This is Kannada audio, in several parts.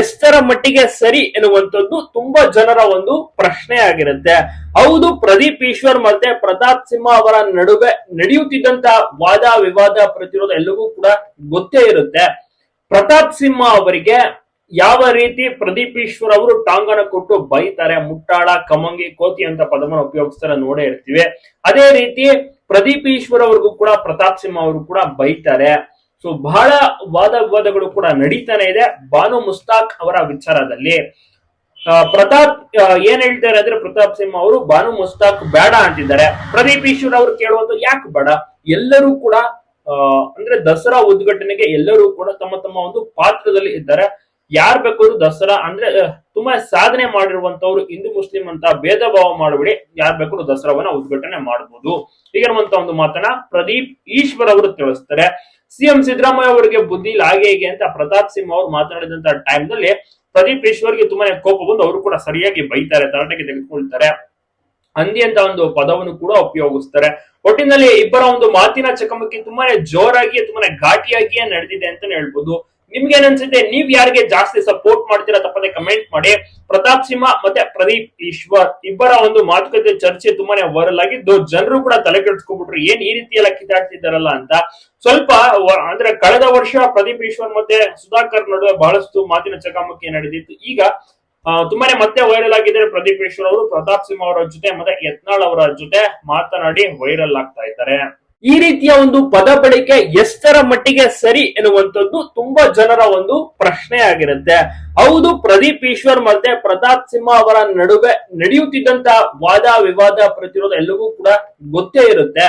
ಎಷ್ಟರ ಮಟ್ಟಿಗೆ ಸರಿ ಎನ್ನುವಂಥದ್ದು ತುಂಬಾ ಜನರ ಒಂದು ಪ್ರಶ್ನೆ ಆಗಿರುತ್ತೆ. ಹೌದು, ಪ್ರದೀಪ್ ಈಶ್ವರ್ ಮತ್ತೆ ಪ್ರತಾಪ್ ಸಿಂಹ ಅವರ ನಡುವೆ ನಡೆಯುತ್ತಿದ್ದಂತ ವಾದ ವಿವಾದ ಪ್ರತಿರೋಧ ಎಲ್ಲವೂ ಕೂಡ ಗೊತ್ತೇ ಇರುತ್ತೆ. ಪ್ರತಾಪ್ ಸಿಂಹ ಅವರಿಗೆ ಯಾವ ರೀತಿ ಪ್ರದೀಪ್ ಈಶ್ವರ್ ಅವರು ಟಾಂಗನ ಕೊಟ್ಟು ಬೈತಾರೆ, ಮುಟ್ಟಾಳ, ಕಮಂಗಿ, ಕೋತಿ ಅಂತ ಪದವನ್ನು ಉಪಯೋಗಿಸ್ತಾರೆ ನೋಡೇ ಇರ್ತೀವಿ. ಅದೇ ರೀತಿ ಪ್ರದೀಪ್ ಈಶ್ವರ್ ಅವ್ರಿಗೂ ಕೂಡ ಪ್ರತಾಪ್ ಸಿಂಹ ಅವರು ಕೂಡ ಬೈತಾರೆ. ಸೊ ಬಹಳ ವಾದ ವಿವಾದಗಳು ಕೂಡ ನಡೀತಾನೆ ಇದೆ. ಬಾನು ಮುಸ್ತಾಕ್ ಅವರ ವಿಚಾರದಲ್ಲಿ. ಪ್ರತಾಪ್ ಏನ್ ಹೇಳ್ತಾರೆ ಅಂದ್ರೆ ಪ್ರತಾಪ್ ಸಿಂಹ ಅವರು ಬಾನು ಮುಸ್ತಾಕ್ ಬೇಡ ಅಂತಿದ್ದಾರೆ. ಪ್ರದೀಪ್ ಈಶ್ವರ್ ಅವರು ಕೇಳುವುದು ಯಾಕೆ ಬೇಡ? ಎಲ್ಲರೂ ಕೂಡ ಅಂದ್ರೆ ದಸರಾ ಉದ್ಘಾಟನೆಗೆ ಎಲ್ಲರೂ ಕೂಡ ತಮ್ಮ ತಮ್ಮ ಒಂದು ಪಾತ್ರದಲ್ಲಿ ಇದ್ದಾರೆ. ಯಾರ್ ಬೇಕಾದ್ರು ದಸರಾ ಅಂದ್ರೆ ತುಂಬಾ ಸಾಧನೆ ಮಾಡಿರುವಂತವ್ರು ಹಿಂದೂ ಮುಸ್ಲಿಂ ಅಂತ ಭೇದ ಭಾವ ಮಾಡಬೇಡಿ. ಯಾರ್ ಬೇಕಾದ್ರು ದಸರಾವನ್ನ ಉದ್ಘಾಟನೆ ಮಾಡಬಹುದು ಹೀಗಿರುವಂತ ಒಂದು ಮಾತನ್ನ ಪ್ರದೀಪ್ ಈಶ್ವರ್ ಅವರು ತಿಳಿಸ್ತಾರೆ. ಸಿಎಂ ಸಿದ್ದರಾಮಯ್ಯ ಅವರಿಗೆ ಬುದ್ಧಿ ಇಲ್ಲ, ಹಾಗೆ ಹೀಗೆ ಅಂತ ಪ್ರತಾಪ್ ಸಿಂಹ ಅವರು ಮಾತನಾಡಿದಂತ ಟೈಮ್ನಲ್ಲಿ ಪ್ರದೀಪ್ ಈಶ್ವರ್ಗೆ ತುಂಬಾನೇ ಕೋಪ ಬಂದು ಅವರು ಕೂಡ ಸರಿಯಾಗಿ ಬೈತಾರೆ, ತರಾಟೆಗೆ ತೆಗೆದುಕೊಳ್ತಾರೆ. ಹಂದಿ ಅಂತ ಒಂದು ಪದವನ್ನು ಕೂಡ ಉಪಯೋಗಿಸ್ತಾರೆ. ಒಟ್ಟಿನಲ್ಲಿ ಇಬ್ಬರ ಒಂದು ಮಾತಿನ ಚಕಮಕಿ ತುಂಬಾನೇ ಜೋರಾಗಿ ತುಂಬಾನೇ ಘಾಟಿಯಾಗಿಯೇ ನಡೆದಿದೆ ಅಂತಾನೆ ಹೇಳ್ಬೋದು. ನಿಮ್ಗೆ ಅನ್ಸುತ್ತೆ ನೀವ್ ಯಾರಿಗೆ ಜಾಸ್ತಿ ಸಪೋರ್ಟ್ ಮಾಡ್ತೀರಾ ತಪ್ಪದೆ ಕಮೆಂಟ್ ಮಾಡಿ. ಪ್ರತಾಪ್ ಸಿಂಹ ಮತ್ತೆ ಪ್ರದೀಪ್ ಈಶ್ವರ್ ಇಬ್ಬರ ಒಂದು ಮಾತುಕತೆ ಚರ್ಚೆ ತುಂಬಾನೇ ವೈರಲ್ ಆಗಿದ್ದು ಜನರು ಕೂಡ ತಲೆ ಕೆಡ್ಸ್ಕೊಬಿಟ್ರು. ಏನ್ ಈ ರೀತಿ ಎಲ್ಲ ಕಿತ್ತಾಡ್ತಿದ್ದಾರಲ್ಲ ಅಂತ. ಸ್ವಲ್ಪ ಅಂದ್ರೆ ಕಳೆದ ವರ್ಷ ಪ್ರದೀಪ್ ಈಶ್ವರ್ ಮತ್ತೆ ಸುಧಾಕರ್ ನಡುವೆ ಬಹಳಷ್ಟು ಮಾತಿನ ಚಕಮಕಿ ನಡೆದಿತ್ತು. ಈಗ ತುಂಬಾನೇ ಮತ್ತೆ ವೈರಲ್ ಆಗಿದ್ದಾರೆ ಪ್ರದೀಪ್ ಈಶ್ವರ್ ಅವರು, ಪ್ರತಾಪ್ ಸಿಂಹ ಅವರ ಜೊತೆ ಮತ್ತೆ ಯತ್ನಾಳ್ ಅವರ ಜೊತೆ ಮಾತನಾಡಿ ವೈರಲ್ ಆಗ್ತಾ ಇದ್ದಾರೆ. ಈ ರೀತಿಯ ಒಂದು ಪದ ಬಳಕೆ ಎಷ್ಟರ ಮಟ್ಟಿಗೆ ಸರಿ ಎನ್ನುವಂಥದ್ದು ತುಂಬಾ ಜನರ ಒಂದು ಪ್ರಶ್ನೆ ಆಗಿರುತ್ತೆ ಹೌದು, ಪ್ರದೀಪ್ ಈಶ್ವರ್ ಮತ್ತೆ ಪ್ರತಾಪ್ ಸಿಂಹ ಅವರ ನಡುವೆ ನಡೆಯುತ್ತಿದ್ದಂತಹ ವಾದ ವಿವಾದ ಪ್ರತಿರೋಧ ಎಲ್ಲವೂ ಕೂಡ ಗೊತ್ತೇ ಇರುತ್ತೆ.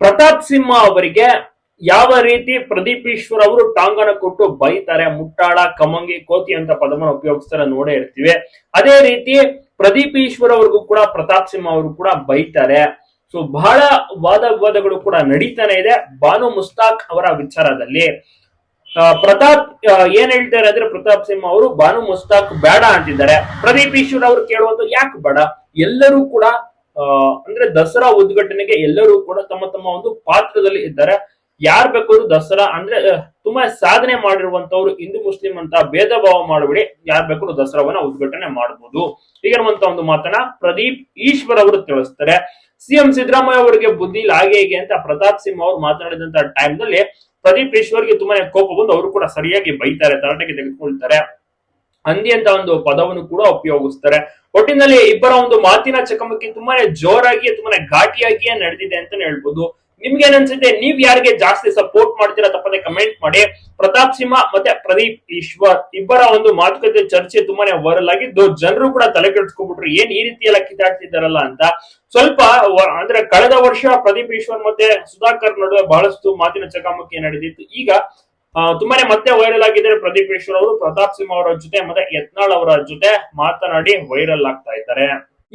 ಪ್ರತಾಪ್ ಸಿಂಹ ಅವರಿಗೆ ಯಾವ ರೀತಿ ಪ್ರದೀಪ್ ಈಶ್ವರ್ ಅವರು ಟಾಂಗನ ಕೊಟ್ಟು ಬೈತಾರೆ, ಮುಟ್ಟಾಳ, ಕಮಂಗಿ, ಕೋತಿ ಅಂತ ಪದವನ್ನು ಉಪಯೋಗಿಸ್ತಾರೆ ನೋಡೇ ಇರ್ತೀವಿ. ಅದೇ ರೀತಿ ಪ್ರದೀಪ್ ಈಶ್ವರ್ ಅವ್ರಿಗೂ ಕೂಡ ಪ್ರತಾಪ್ ಸಿಂಹ ಅವರು ಕೂಡ ಬೈತಾರೆ. ಸೊ ಬಹಳ ವಾದ ವಿವಾದಗಳು ಕೂಡ ನಡೀತಾನೆ ಇದೆ. ಬಾನು ಮುಸ್ತಾಕ್ ಅವರ ವಿಚಾರದಲ್ಲಿ. ಪ್ರತಾಪ್ ಏನ್ ಹೇಳ್ತಾರೆ ಅಂದ್ರೆ ಪ್ರತಾಪ್ ಸಿಂಹ ಅವರು ಬಾನು ಮುಸ್ತಾಕ್ ಬೇಡ ಅಂತಿದ್ದಾರೆ. ಪ್ರದೀಪ್ ಈಶ್ವರ್ ಅವರು ಕೇಳುವುದು ಯಾಕೆ ಬೇಡ? ಎಲ್ಲರೂ ಕೂಡ ಅಂದ್ರೆ ದಸರಾ ಉದ್ಘಾಟನೆಗೆ ಎಲ್ಲರೂ ಕೂಡ ತಮ್ಮ ತಮ್ಮ ಒಂದು ಪಾತ್ರದಲ್ಲಿ ಇದ್ದಾರೆ. ಯಾರ್ ಬೇಕಾದ್ರು ದಸರಾ ಅಂದ್ರೆ ತುಂಬಾ ಸಾಧನೆ ಮಾಡಿರುವಂತವ್ರು ಹಿಂದೂ ಮುಸ್ಲಿಂ ಅಂತ ಭೇದ ಭಾವ ಮಾಡಬೇಡಿ. ಯಾರ್ ಬೇಕಾದ್ರು ದಸರಾವನ್ನ ಉದ್ಘಾಟನೆ ಮಾಡಬಹುದು ಹೀಗಿರುವಂತ ಒಂದು ಮಾತನ್ನ ಪ್ರದೀಪ್ ಈಶ್ವರ್ ಅವರು ತಿಳಿಸ್ತಾರೆ. ಸಿಎಂ ಸಿದ್ದರಾಮಯ್ಯ ಅವರಿಗೆ ಬುದ್ಧಿ ಇಲ್ಲ, ಹಾಗೆ ಹೀಗೆ ಅಂತ ಪ್ರತಾಪ್ ಸಿಂಹ ಅವರು ಮಾತನಾಡಿದಂತ ಟೈಮ್ನಲ್ಲಿ ಪ್ರದೀಪ್ ಈಶ್ವರ್ಗೆ ತುಂಬಾನೇ ಕೋಪ ಬಂದು ಅವರು ಕೂಡ ಸರಿಯಾಗಿ ಬೈತಾರೆ, ತರಾಟೆಗೆ ತೆಗೆದುಕೊಳ್ತಾರೆ. ಹಂದಿ ಅಂತ ಒಂದು ಪದವನ್ನು ಕೂಡ ಉಪಯೋಗಿಸ್ತಾರೆ. ಒಟ್ಟಿನಲ್ಲಿ ಇಬ್ಬರ ಒಂದು ಮಾತಿನ ಚಕಮಕಿ ತುಂಬಾನೇ ಜೋರಾಗಿ ತುಂಬಾನೇ ಘಾಟಿಯಾಗಿಯೇ ನಡೆದಿದೆ ಅಂತಾನೆ ಹೇಳ್ಬೋದು. ನಿಮ್ಗೆ ಅನ್ಸುತ್ತೆ ನೀವ್ ಯಾರಿಗೆ ಜಾಸ್ತಿ ಸಪೋರ್ಟ್ ಮಾಡ್ತೀರಾ ತಪ್ಪದೆ ಕಮೆಂಟ್ ಮಾಡಿ. ಪ್ರತಾಪ್ ಸಿಂಹ ಮತ್ತೆ ಪ್ರದೀಪ್ ಈಶ್ವರ್ ಇಬ್ಬರ ಒಂದು ಮಾತುಕತೆ ಚರ್ಚೆ ತುಂಬಾನೇ ವೈರಲ್ ಆಗಿದ್ದು, ಜನರು ಕೂಡ ತಲೆ ಕೆಡಿಸ್ಕೊಬಿಟ್ರು, ಏನ್ ಈ ರೀತಿ ಎಲ್ಲ ಕಿತ್ತಾಡ್ತಿದ್ದಾರಲ್ಲ ಅಂತ. ಸ್ವಲ್ಪ ಅಂದ್ರೆ ಕಳೆದ ವರ್ಷ ಪ್ರದೀಪ್ ಈಶ್ವರ್ ಮತ್ತೆ ಸುಧಾಕರ್ ನಡುವೆ ಬಹಳಷ್ಟು ಮಾತಿನ ಚಕಮಕಿ ನಡೆದಿತ್ತು. ಈಗ ತುಂಬಾನೇ ಮತ್ತೆ ವೈರಲ್ ಆಗಿದ್ದಾರೆ ಪ್ರದೀಪ್ ಈಶ್ವರ್ ಅವರು, ಪ್ರತಾಪ್ ಸಿಂಹ ಅವರ ಜೊತೆ ಮತ್ತೆ ಯತ್ನಾಳ್ ಅವರ ಜೊತೆ ಮಾತನಾಡಿ ವೈರಲ್ ಆಗ್ತಾ ಇದ್ದಾರೆ.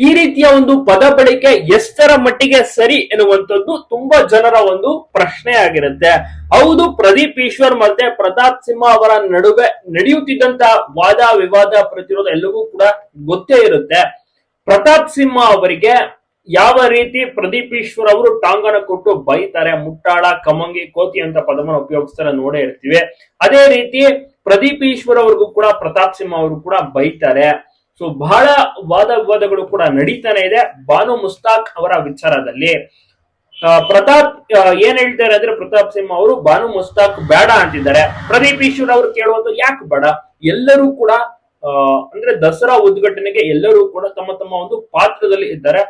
ಈ ರೀತಿಯ ಒಂದು ಪದ ಬಳಕೆ ಎಷ್ಟರ ಮಟ್ಟಿಗೆ ಸರಿ ಎನ್ನುವಂಥದ್ದು ತುಂಬಾ ಜನರ ಒಂದು ಪ್ರಶ್ನೆ ಆಗಿರುತ್ತೆ. ಹೌದು, ಪ್ರದೀಪ್ ಈಶ್ವರ್ ಮತ್ತೆ ಪ್ರತಾಪ್ ಸಿಂಹ ಅವರ ನಡುವೆ ನಡೆಯುತ್ತಿದ್ದಂತ ವಾದ ವಿವಾದ ಪ್ರತಿರೋಧ ಎಲ್ಲವೂ ಕೂಡ ಗೊತ್ತೇ ಇರುತ್ತೆ. ಪ್ರತಾಪ್ ಸಿಂಹ ಅವರಿಗೆ ಯಾವ ರೀತಿ ಪ್ರದೀಪ್ ಈಶ್ವರ್ ಅವರು ಟಾಂಗನ ಕೊಟ್ಟು ಬೈತಾರೆ, ಮುಟ್ಟಾಳ, ಕಮಂಗಿ, ಕೋತಿ ಅಂತ ಪದವನ್ನು ಉಪಯೋಗಿಸ್ತಾರೆ ನೋಡೇ ಇರ್ತೀವಿ. ಅದೇ ರೀತಿ ಪ್ರದೀಪ್ ಈಶ್ವರ್ ಅವ್ರಿಗೂ ಕೂಡ ಪ್ರತಾಪ್ ಸಿಂಹ ಅವರು ಕೂಡ ಬೈತಾರೆ. ಸೊ ಬಹಳ ವಾದ ವಿವಾದಗಳು ಕೂಡ ನಡೀತಾನೆ ಇದೆ. ಬಾನು ಮುಸ್ತಾಕ್ ಅವರ ವಿಚಾರದಲ್ಲಿ. ಪ್ರತಾಪ್ ಏನ್ ಹೇಳ್ತಾರೆ ಅಂದ್ರೆ ಪ್ರತಾಪ್ ಸಿಂಹ ಅವರು ಬಾನು ಮುಸ್ತಾಕ್ ಬೇಡ ಅಂತಿದ್ದಾರೆ. ಪ್ರದೀಪ್ ಈಶ್ವರ್ ಅವರು ಕೇಳುವಂತ ಯಾಕೆ ಬೇಡ? ಎಲ್ಲರೂ ಕೂಡ ಅಂದ್ರೆ ದಸರಾ ಉದ್ಘಾಟನೆಗೆ ಎಲ್ಲರೂ ಕೂಡ ತಮ್ಮ ತಮ್ಮ ಒಂದು ಪಾತ್ರದಲ್ಲಿ ಇದ್ದಾರೆ.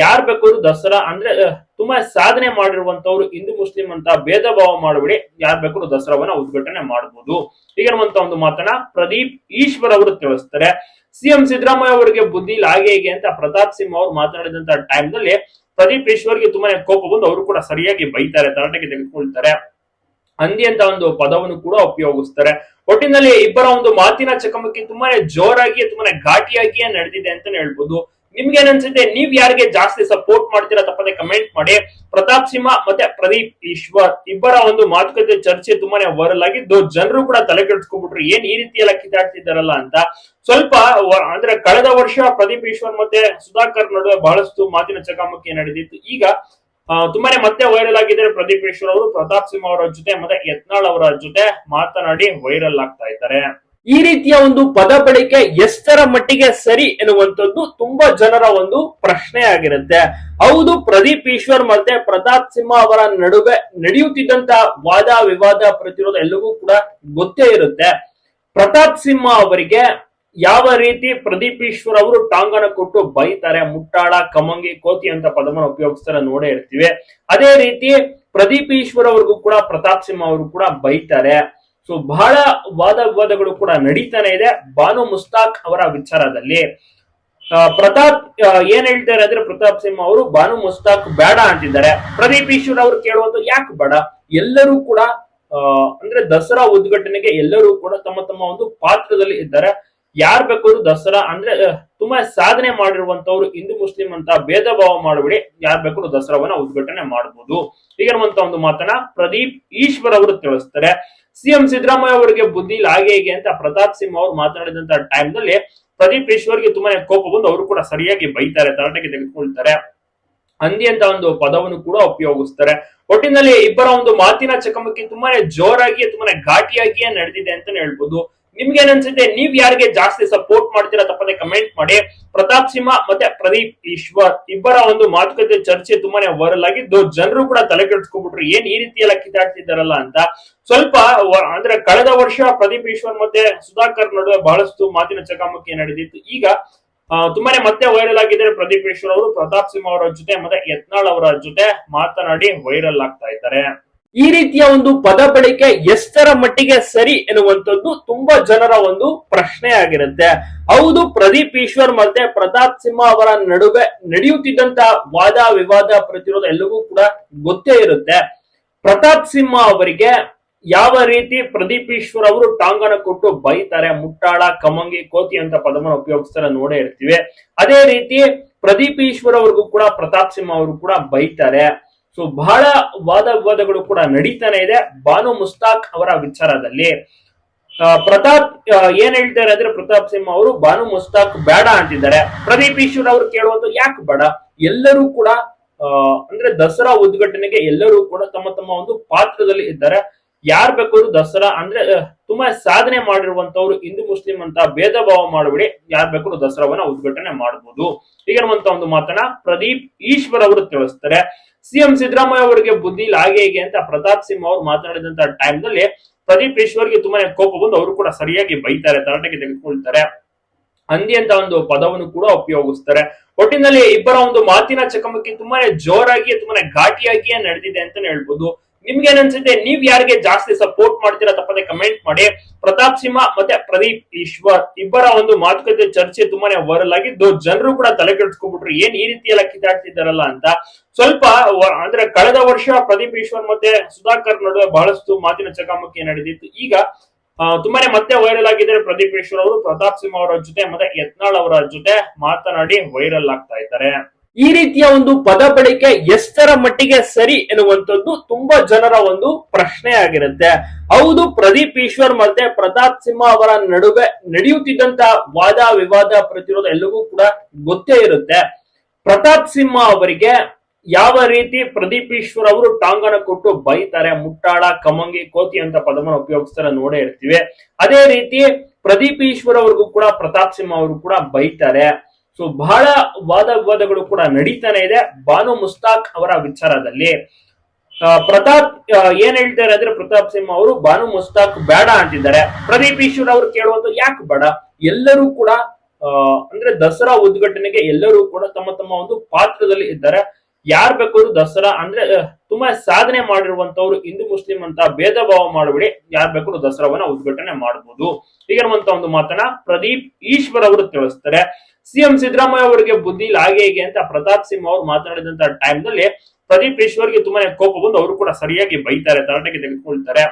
ಯಾರ್ ಬೇಕಾದ್ರು ದಸರಾ ಅಂದ್ರೆ ತುಂಬಾ ಸಾಧನೆ ಮಾಡಿರುವಂತವ್ರು ಹಿಂದೂ, ಮುಸ್ಲಿಂ ಅಂತ ಭೇದ ಭಾವ ಮಾಡಬೇಡಿ. ಯಾರ್ ಬೇಕಾದ್ರು ದಸರಾವನ್ನ ಉದ್ಘಾಟನೆ ಮಾಡಬಹುದು ಹೀಗಿರುವಂತ ಒಂದು ಮಾತನ್ನ ಪ್ರದೀಪ್ ಈಶ್ವರ್ ಅವರು ತಿಳಿಸ್ತಾರೆ. ಸಿಎಂ ಸಿದ್ದರಾಮಯ್ಯ ಅವರಿಗೆ ಬುದ್ಧಿ ಇಲ್ಲ, ಹಾಗೆ ಹೀಗೆ ಅಂತ ಪ್ರತಾಪ್ ಸಿಂಹ ಅವರು ಮಾತನಾಡಿದಂತ ಟೈಮ್ನಲ್ಲಿ ಪ್ರದೀಪ್ ಈಶ್ವರ್ಗೆ ತುಂಬಾನೇ ಕೋಪ ಬಂದು ಅವರು ಕೂಡ ಸರಿಯಾಗಿ ಬೈತಾರೆ, ತರಾಟೆಗೆ ತೆಗೆದುಕೊಳ್ತಾರೆ. ಹಂದಿ ಅಂತ ಒಂದು ಪದವನ್ನು ಕೂಡ ಉಪಯೋಗಿಸ್ತಾರೆ. ಒಟ್ಟಿನಲ್ಲಿ ಇಬ್ಬರ ಒಂದು ಮಾತಿನ ಚಕಮಕಿ ತುಂಬಾನೇ ಜೋರಾಗಿ ತುಂಬಾನೇ ಘಾಟಿಯಾಗಿಯೇ ನಡೆದಿದೆ ಅಂತಾನೆ ಹೇಳ್ಬೋದು. ನಿಮ್ಗೆ ಏನನ್ಸುತ್ತೆ ನೀವ್ ಯಾರಿಗೆ ಜಾಸ್ತಿ ಸಪೋರ್ಟ್ ಮಾಡ್ತೀರಾ ತಪ್ಪದೆ ಕಮೆಂಟ್ ಮಾಡಿ. ಪ್ರತಾಪ್ ಸಿಂಹ ಮತ್ತೆ ಪ್ರದೀಪ್ ಈಶ್ವರ್ ಇಬ್ಬರ ಒಂದು ಮಾತುಕತೆ ಚರ್ಚೆ ತುಂಬಾನೇ ವೈರಲ್ ಆಗಿದ್ದು ಜನರು ಕೂಡ ತಲೆ ಕೆಡಿಸ್ಕೊಬಿಟ್ರು. ಏನ್ ಈ ರೀತಿ ಎಲ್ಲ ಕಿತ್ತಾಡ್ತಿದ್ದಾರಲ್ಲ ಅಂತ. ಸ್ವಲ್ಪ ಅಂದ್ರೆ ಕಳೆದ ವರ್ಷ ಪ್ರದೀಪ್ ಈಶ್ವರ್ ಮತ್ತೆ ಸುಧಾಕರ್ ನಡುವೆ ಬಹಳಷ್ಟು ಮಾತಿನ ಚಕಮಕಿ ನಡೆದಿತ್ತು. ಈಗ ತುಂಬಾನೇ ಮತ್ತೆ ವೈರಲ್ ಆಗಿದ್ದಾರೆ ಪ್ರದೀಪ್ ಈಶ್ವರ್ ಅವರು, ಪ್ರತಾಪ್ ಸಿಂಹ ಅವರ ಜೊತೆ ಮತ್ತೆ ಯತ್ನಾಳ್ ಅವರ ಜೊತೆ ಮಾತನಾಡಿ ವೈರಲ್ ಆಗ್ತಾ ಇದ್ದಾರೆ. ಈ ರೀತಿಯ ಒಂದು ಪದ ಬಳಕೆ ಎಷ್ಟರ ಮಟ್ಟಿಗೆ ಸರಿ ಎನ್ನುವಂಥದ್ದು ತುಂಬಾ ಜನರ ಒಂದು ಪ್ರಶ್ನೆ ಆಗಿರುತ್ತೆ. ಹೌದು, ಪ್ರದೀಪ್ ಈಶ್ವರ್ ಮತ್ತೆ ಪ್ರತಾಪ್ ಸಿಂಹ ಅವರ ನಡುವೆ ನಡೆಯುತ್ತಿದ್ದಂತ ವಾದ ವಿವಾದ ಪ್ರತಿರೋಧ ಎಲ್ಲವೂ ಕೂಡ ಗೊತ್ತೇ ಇರುತ್ತೆ. ಪ್ರತಾಪ್ ಸಿಂಹ ಅವರಿಗೆ ಯಾವ ರೀತಿ ಪ್ರದೀಪ್ ಈಶ್ವರ್ ಅವರು ಟಾಂಗನ ಕೊಟ್ಟು ಬೈತಾರೆ, ಮುಟ್ಟಾಳ, ಕಮಂಗಿ, ಕೋತಿ ಅಂತ ಪದವನ್ನು ಉಪಯೋಗಿಸ್ತಾರೆ ನೋಡೇ ಇರ್ತೀವಿ. ಅದೇ ರೀತಿ ಪ್ರದೀಪ್ ಈಶ್ವರ್ ಅವ್ರಿಗೂ ಕೂಡ ಪ್ರತಾಪ್ ಸಿಂಹ ಅವರು ಕೂಡ ಬೈತಾರೆ. ಸೊ ಬಹಳ ವಾದ ವಿವಾದಗಳು ಕೂಡ ನಡೀತಾನೆ ಇದೆ. ಬಾನು ಮುಸ್ತಾಕ್ ಅವರ ವಿಚಾರದಲ್ಲಿ. ಪ್ರತಾಪ್ ಏನ್ ಹೇಳ್ತಾರೆ ಅಂದ್ರೆ ಪ್ರತಾಪ್ ಸಿಂಹ ಅವರು ಬಾನು ಮುಸ್ತಾಕ್ ಬೇಡ ಅಂತಿದ್ದಾರೆ. ಪ್ರದೀಪ್ ಈಶ್ವರ್ ಅವರು ಕೇಳುವಂತ ಯಾಕೆ ಬೇಡ? ಎಲ್ಲರೂ ಕೂಡ ಅಂದ್ರೆ ದಸರಾ ಉದ್ಘಾಟನೆಗೆ ಎಲ್ಲರೂ ಕೂಡ ತಮ್ಮ ತಮ್ಮ ಒಂದು ಪಾತ್ರದಲ್ಲಿ ಇದ್ದಾರೆ. ಯಾರ್ ಬೇಕಾದ್ರು ದಸರಾ ಅಂದ್ರೆ ತುಂಬಾ ಸಾಧನೆ ಮಾಡಿರುವಂತವ್ರು ಹಿಂದೂ ಮುಸ್ಲಿಂ ಅಂತ ಭೇದ ಭಾವ ಮಾಡಬೇಡಿ. ಯಾರ್ ಬೇಕಾದ್ರು ದಸರಾವನ್ನ ಉದ್ಘಾಟನೆ ಮಾಡಬಹುದು ಹೀಗಿರುವಂತ ಒಂದು ಮಾತನ್ನ ಪ್ರದೀಪ್ ಈಶ್ವರ್ ಅವರು ತಿಳಿಸ್ತಾರೆ. ಸಿಎಂ ಸಿದ್ದರಾಮಯ್ಯ ಅವರಿಗೆ ಬುದ್ಧಿ ಇಲ್ಲ, ಹಾಗೆ ಹೀಗೆ ಅಂತ ಪ್ರತಾಪ್ ಸಿಂಹ ಅವರು ಮಾತನಾಡಿದಂತ ಟೈಮ್ನಲ್ಲಿ ಪ್ರದೀಪ್ ಈಶ್ವರ್ಗೆ ತುಂಬಾನೇ ಕೋಪ ಬಂದು ಅವರು ಕೂಡ ಸರಿಯಾಗಿ ಬೈತಾರೆ, ತರಾಟೆಗೆ ತೆಗೆದುಕೊಳ್ತಾರೆ. ಹಂದಿ ಅಂತ ಒಂದು ಪದವನ್ನು ಕೂಡ ಉಪಯೋಗಿಸ್ತಾರೆ. ಒಟ್ಟಿನಲ್ಲಿ ಇಬ್ಬರ ಒಂದು ಮಾತಿನ ಚಕಮಕಿ ತುಂಬಾನೇ ಜೋರಾಗಿ ತುಂಬಾನೇ ಘಾಟಿಯಾಗಿಯೇ ನಡೆದಿದೆ ಅಂತಾನೆ ಹೇಳ್ಬೋದು. ನಿಮ್ಗೆ ಏನನ್ಸುತ್ತೆ ನೀವ್ ಯಾರಿಗೆ ಜಾಸ್ತಿ ಸಪೋರ್ಟ್ ಮಾಡ್ತೀರಾ ತಪ್ಪದೆ ಕಮೆಂಟ್ ಮಾಡಿ. ಪ್ರತಾಪ್ ಸಿಂಹ ಮತ್ತೆ ಪ್ರದೀಪ್ ಈಶ್ವರ್ ಇಬ್ಬರ ಒಂದು ಮಾತುಕತೆ ಚರ್ಚೆ ತುಂಬಾನೇ ವೈರಲ್ ಆಗಿದ್ದು ಜನರು ಕೂಡ ತಲೆ ಕೆಡ್ಸ್ಕೊಬಿಟ್ರು ಏನ್ ಈ ರೀತಿ ಎಲ್ಲ ಕಿತ್ತಾಡ್ತಿದ್ದಾರಲ್ಲ ಅಂತ. ಸ್ವಲ್ಪ ಅಂದ್ರೆ ಕಳೆದ ವರ್ಷ ಪ್ರದೀಪ್ ಈಶ್ವರ್ ಮತ್ತೆ ಸುಧಾಕರ್ ನಡುವೆ ಬಹಳಷ್ಟು ಮಾತಿನ ಚಕಮಕಿ ನಡೆದಿತ್ತು. ಈಗ ತುಂಬಾನೇ ಮತ್ತೆ ವೈರಲ್ ಆಗಿದ್ದಾರೆ ಪ್ರದೀಪ್ ಈಶ್ವರ್ ಅವರು, ಪ್ರತಾಪ್ ಸಿಂಹ ಅವರ ಜೊತೆ ಮತ್ತೆ ಯತ್ನಾಳ್ ಅವರ ಜೊತೆ ಮಾತನಾಡಿ ವೈರಲ್ ಆಗ್ತಾ ಇದ್ದಾರೆ. ಈ ರೀತಿಯ ಒಂದು ಪದ ಬಳಕೆ ಎಷ್ಟರ ಮಟ್ಟಿಗೆ ಸರಿ ಎನ್ನುವಂಥದ್ದು ತುಂಬಾ ಜನರ ಒಂದು ಪ್ರಶ್ನೆ ಆಗಿರುತ್ತೆ. ಹೌದು, ಪ್ರದೀಪ್ ಈಶ್ವರ್ ಮತ್ತೆ ಪ್ರತಾಪ್ ಸಿಂಹ ಅವರ ನಡುವೆ ನಡೆಯುತ್ತಿದ್ದಂತಹ ವಾದ ವಿವಾದ ಪ್ರತಿರೋಧ ಎಲ್ಲವೂ ಕೂಡ ಗೊತ್ತೇ ಇರುತ್ತೆ. ಪ್ರತಾಪ್ ಸಿಂಹ ಅವರಿಗೆ ಯಾವ ರೀತಿ ಪ್ರದೀಪ್ ಈಶ್ವರ್ ಅವರು ಟಾಂಗನ ಕೊಟ್ಟು ಬೈತಾರೆ, ಮುಟ್ಟಾಳ, ಕಮಂಗಿ, ಕೋತಿ ಅಂತ ಪದವನ್ನು ಉಪಯೋಗಿಸ್ತಾರೆ ನೋಡೇ ಇರ್ತೀವಿ. ಅದೇ ರೀತಿ ಪ್ರದೀಪ್ ಈಶ್ವರ್ ಅವ್ರಿಗೂ ಕೂಡ ಪ್ರತಾಪ್ ಸಿಂಹ ಅವರು ಕೂಡ ಬೈತಾರೆ. ಸೊ ಬಹಳ ವಾದ ವಿವಾದಗಳು ಕೂಡ ನಡೀತಾನೆ ಇದೆ. ಬಾನು ಮುಸ್ತಾಕ್ ಅವರ ವಿಚಾರದಲ್ಲಿ. ಪ್ರತಾಪ್ ಏನ್ ಹೇಳ್ತಾರೆ ಅಂದ್ರೆ ಪ್ರತಾಪ್ ಸಿಂಹ ಅವರು ಬಾನು ಮುಸ್ತಾಕ್ ಬೇಡ ಅಂತಿದ್ದಾರೆ. ಪ್ರದೀಪ್ ಈಶ್ವರ್ ಅವರು ಕೇಳುವಂತ ಯಾಕೆ ಬೇಡ? ಎಲ್ಲರೂ ಕೂಡ ಅಂದ್ರೆ ದಸರಾ ಉದ್ಘಾಟನೆಗೆ ಎಲ್ಲರೂ ಕೂಡ ತಮ್ಮ ತಮ್ಮ ಒಂದು ಪಾತ್ರದಲ್ಲಿ ಇದ್ದಾರೆ. ಯಾರ್ ಬೇಕಾದ್ರು ದಸರಾ ಅಂದ್ರೆ ತುಂಬಾ ಸಾಧನೆ ಮಾಡಿರುವಂತವ್ರು ಹಿಂದೂ ಮುಸ್ಲಿಂ ಅಂತ ಭೇದ ಭಾವ ಮಾಡಬೇಡಿ. ಯಾರ್ ಬೇಕಾದ್ರು ದಸರಾವನ್ನ ಉದ್ಘಾಟನೆ ಮಾಡಬಹುದು ಹೀಗಿರುವಂತ ಒಂದು ಮಾತನ್ನ ಪ್ರದೀಪ್ ಈಶ್ವರ್ ಅವರು ತಿಳಿಸ್ತಾರೆ. ಸಿಎಂ ಸಿದ್ದರಾಮಯ್ಯ ಅವರಿಗೆ ಬುದ್ಧಿ ಇಲ್ಲ, ಹಾಗೆ ಹೀಗೆ ಅಂತ ಪ್ರತಾಪ್ ಸಿಂಹ ಅವರು ಮಾತನಾಡಿದಂತ ಟೈಮ್ನಲ್ಲಿ ಪ್ರದೀಪ್ ಈಶ್ವರ್ಗೆ ತುಂಬಾನೇ ಕೋಪ ಬಂದು ಅವರು ಕೂಡ ಸರಿಯಾಗಿ ಬೈತಾರೆ, ತರಾಟೆಗೆ ತೆಗೆದುಕೊಳ್ತಾರೆ. ಹಂದಿ ಅಂತ ಒಂದು ಪದವನ್ನು ಕೂಡ ಉಪಯೋಗಿಸ್ತಾರೆ. ಒಟ್ಟಿನಲ್ಲಿ ಇಬ್ಬರ ಒಂದು ಮಾತಿನ ಚಕಮಕಿ ತುಂಬಾನೇ ಜೋರಾಗಿ ತುಂಬಾನೇ ಘಾಟಿಯಾಗಿಯೇ ನಡೆದಿದೆ ಅಂತಾನೆ ಹೇಳ್ಬೋದು. ನಿಮ್ಗೆ ಅನ್ಸುತ್ತೆ ನೀವ್ ಯಾರಿಗೆ ಜಾಸ್ತಿ ಸಪೋರ್ಟ್ ಮಾಡ್ತೀರಾ ತಪ್ಪದೆ ಕಮೆಂಟ್ ಮಾಡಿ. ಪ್ರತಾಪ್ ಸಿಂಹ ಮತ್ತೆ ಪ್ರದೀಪ್ ಈಶ್ವರ್ ಇಬ್ಬರ ಒಂದು ಮಾತುಕತೆ ಚರ್ಚೆ ತುಂಬಾನೇ ವೈರಲ್ ಆಗಿದ್ದು ಜನರು ಕೂಡ ತಲೆ ಕೆಡಿಸ್ಕೊಬಿಟ್ರು. ಏನ್ ಈ ರೀತಿ ಎಲ್ಲ ಕಿತ್ತಾಡ್ತಿದ್ದಾರಲ್ಲ ಅಂತ. ಸ್ವಲ್ಪ ಅಂದ್ರೆ ಕಳೆದ ವರ್ಷ ಪ್ರದೀಪ್ ಈಶ್ವರ್ ಮತ್ತೆ ಸುಧಾಕರ್ ನಡುವೆ ಬಹಳಷ್ಟು ಮಾತಿನ ಚಕಮಕಿ ನಡೆದಿತ್ತು. ಈಗ ತುಂಬಾನೇ ಮತ್ತೆ ವೈರಲ್ ಆಗಿದ್ದಾರೆ ಪ್ರದೀಪ್ ಈಶ್ವರ್ ಅವರು, ಪ್ರತಾಪ್ ಸಿಂಹ ಅವರ ಜೊತೆ ಮತ್ತೆ ಯತ್ನಾಳ್ ಅವರ ಜೊತೆ ಮಾತನಾಡಿ ವೈರಲ್ ಆಗ್ತಾ ಇದ್ದಾರೆ. ಈ ರೀತಿಯ ಒಂದು ಪದ ಬಳಕೆ ಎಷ್ಟರ ಮಟ್ಟಿಗೆ ಸರಿ ಎನ್ನುವಂಥದ್ದು ತುಂಬಾ ಜನರ ಒಂದು ಪ್ರಶ್ನೆ ಆಗಿರುತ್ತೆ. ಹೌದು, ಪ್ರದೀಪ್ ಈಶ್ವರ್ ಮತ್ತೆ ಪ್ರತಾಪ್ ಸಿಂಹ ಅವರ ನಡುವೆ ನಡೆಯುತ್ತಿದ್ದಂತ ವಾದ ವಿವಾದ ಪ್ರತಿರೋಧ ಎಲ್ಲವೂ ಕೂಡ ಗೊತ್ತೇ ಇರುತ್ತೆ. ಪ್ರತಾಪ್ ಸಿಂಹ ಅವರಿಗೆ ಯಾವ ರೀತಿ ಪ್ರದೀಪ್ ಈಶ್ವರ್ ಅವರು ಟಾಂಗನ ಕೊಟ್ಟು ಬೈತಾರೆ, ಮುಟ್ಟಾಳ, ಕಮಂಗಿ, ಕೋತಿ ಅಂತ ಪದವನ್ನು ಉಪಯೋಗಿಸ್ತಾರೆ ನೋಡೇ ಇರ್ತೀವಿ. ಅದೇ ರೀತಿ ಪ್ರದೀಪ್ ಈಶ್ವರ್ ಅವ್ರಿಗೂ ಕೂಡ ಪ್ರತಾಪ್ ಸಿಂಹ ಅವರು ಕೂಡ ಬೈತಾರೆ. ಸೊ ಬಹಳ ವಾದ ವಿವಾದಗಳು ಕೂಡ ನಡೀತಾನೆ ಇದೆ. ಬಾನು ಮುಸ್ತಾಕ್ ಅವರ ವಿಚಾರದಲ್ಲಿ. ಪ್ರತಾಪ್ ಏನ್ ಹೇಳ್ತಾರೆ ಅಂದ್ರೆ ಪ್ರತಾಪ್ ಸಿಂಹ ಅವರು ಬಾನು ಮುಸ್ತಾಕ್ ಬೇಡ ಅಂತಿದ್ದಾರೆ. ಪ್ರದೀಪ್ ಈಶ್ವರ್ ಅವರು ಕೇಳುವಂತ ಯಾಕೆ ಬೇಡ? ಎಲ್ಲರೂ ಕೂಡ ಅಂದ್ರೆ ದಸರಾ ಉದ್ಘಾಟನೆಗೆ ಎಲ್ಲರೂ ಕೂಡ ತಮ್ಮ ತಮ್ಮ ಒಂದು ಪಾತ್ರದಲ್ಲಿ ಇದ್ದಾರೆ. ಯಾರ್ ಬೇಕಾದ್ರು ದಸರಾ ಅಂದ್ರೆ ತುಂಬಾ ಸಾಧನೆ ಮಾಡಿರುವಂತವ್ರು ಹಿಂದೂ ಮುಸ್ಲಿಂ ಅಂತ ಭೇದ ಭಾವ ಮಾಡಬೇಡಿ. ಯಾರ್ ಬೇಕಾದ್ರು ದಸರಾವನ್ನ ಉದ್ಘಾಟನೆ ಮಾಡಬಹುದು ಹೀಗಿರುವಂತ ಒಂದು ಮಾತನ್ನ ಪ್ರದೀಪ್ ಈಶ್ವರ್ ಅವರು ತಿಳಿಸ್ತಾರೆ. ಸಿಎಂ ಸಿದ್ದರಾಮಯ್ಯ ಅವರಿಗೆ ಬುದ್ಧಿ ಇಲ್ಲ, ಹಾಗೆ ಹೀಗೆ ಅಂತ ಪ್ರತಾಪ್ ಸಿಂಹ ಅವರು ಮಾತನಾಡಿದಂತ ಟೈಮ್ನಲ್ಲಿ ಪ್ರದೀಪ್ ಈಶ್ವರ್ಗೆ ತುಂಬಾನೇ ಕೋಪ ಬಂದು ಅವರು ಕೂಡ ಸರಿಯಾಗಿ ಬೈತಾರೆ, ತರಾಟೆಗೆ ತೆಗೆದುಕೊಳ್ತಾರೆ.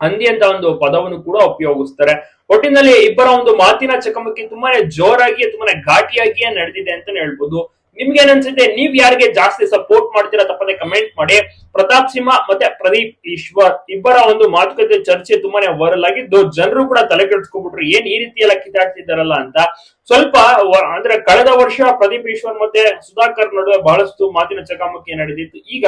ಹಂದಿ ಅಂತ ಒಂದು ಪದವನ್ನು ಕೂಡ ಉಪಯೋಗಿಸ್ತಾರೆ. ಒಟ್ಟಿನಲ್ಲಿ ಇಬ್ಬರ ಒಂದು ಮಾತಿನ ಚಕಮಕಿ ತುಂಬಾನೇ ಜೋರಾಗಿ ತುಂಬಾನೇ ಘಾಟಿಯಾಗಿಯೇ ನಡೆದಿದೆ ಅಂತಾನೆ ಹೇಳ್ಬೋದು. ನಿಮ್ಗೆ ಅನ್ಸುತ್ತೆ ನೀವ್ ಯಾರಿಗೆ ಜಾಸ್ತಿ ಸಪೋರ್ಟ್ ಮಾಡ್ತೀರಾ ತಪ್ಪದೆ ಕಮೆಂಟ್ ಮಾಡಿ. ಪ್ರತಾಪ್ ಸಿಂಹ ಮತ್ತೆ ಪ್ರದೀಪ್ ಈಶ್ವರ್ ಇಬ್ಬರ ಒಂದು ಮಾತುಕತೆ ಚರ್ಚೆ ತುಂಬಾನೇ ವೈರಲ್ ಆಗಿದ್ದು ಜನರು ಕೂಡ ತಲೆ ಕೆಡಿಸ್ಕೊಂಡ್ಬಿಟ್ರು. ಏನ್ ಈ ರೀತಿ ಎಲ್ಲ ಕಿತ್ತಾಡ್ತಿದ್ದಾರಲ್ಲ ಅಂತ. ಸ್ವಲ್ಪ ಅಂದ್ರೆ ಕಳೆದ ವರ್ಷ ಪ್ರದೀಪ್ ಈಶ್ವರ್ ಮತ್ತೆ ಸುಧಾಕರ್ ನಡುವೆ ಬಹಳಷ್ಟು ಮಾತಿನ ಚಕಮಕಿ ನಡೆದಿತ್ತು. ಈಗ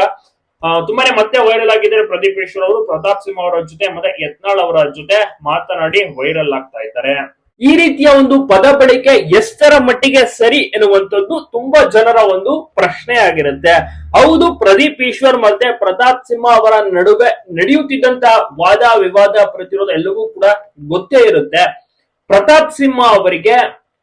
ತುಂಬಾನೇ ಮತ್ತೆ ವೈರಲ್ ಆಗಿದ್ದಾರೆ ಪ್ರದೀಪ್ ಈಶ್ವರ್ ಅವರು, ಪ್ರತಾಪ್ ಸಿಂಹ ಅವರ ಜೊತೆ ಮತ್ತೆ ಯತ್ನಾಳ್ ಅವರ ಜೊತೆ ಮಾತನಾಡಿ ವೈರಲ್ ಆಗ್ತಾ ಇದ್ದಾರೆ. ಈ ರೀತಿಯ ಒಂದು ಪದ ಬಳಕೆ ಎಷ್ಟರ ಮಟ್ಟಿಗೆ ಸರಿ ಎನ್ನುವಂಥದ್ದು ತುಂಬಾ ಜನರ ಒಂದು ಪ್ರಶ್ನೆ ಆಗಿರುತ್ತೆ. ಹೌದು, ಪ್ರದೀಪ್ ಈಶ್ವರ್ ಮತ್ತೆ ಪ್ರತಾಪ್ ಸಿಂಹ ಅವರ ನಡುವೆ ನಡೆಯುತ್ತಿದ್ದಂತಹ ವಾದ ವಿವಾದ ಪ್ರತಿರೋಧ ಎಲ್ಲವೂ ಕೂಡ ಗೊತ್ತೇ ಇರುತ್ತೆ. ಪ್ರತಾಪ್ ಸಿಂಹ ಅವರಿಗೆ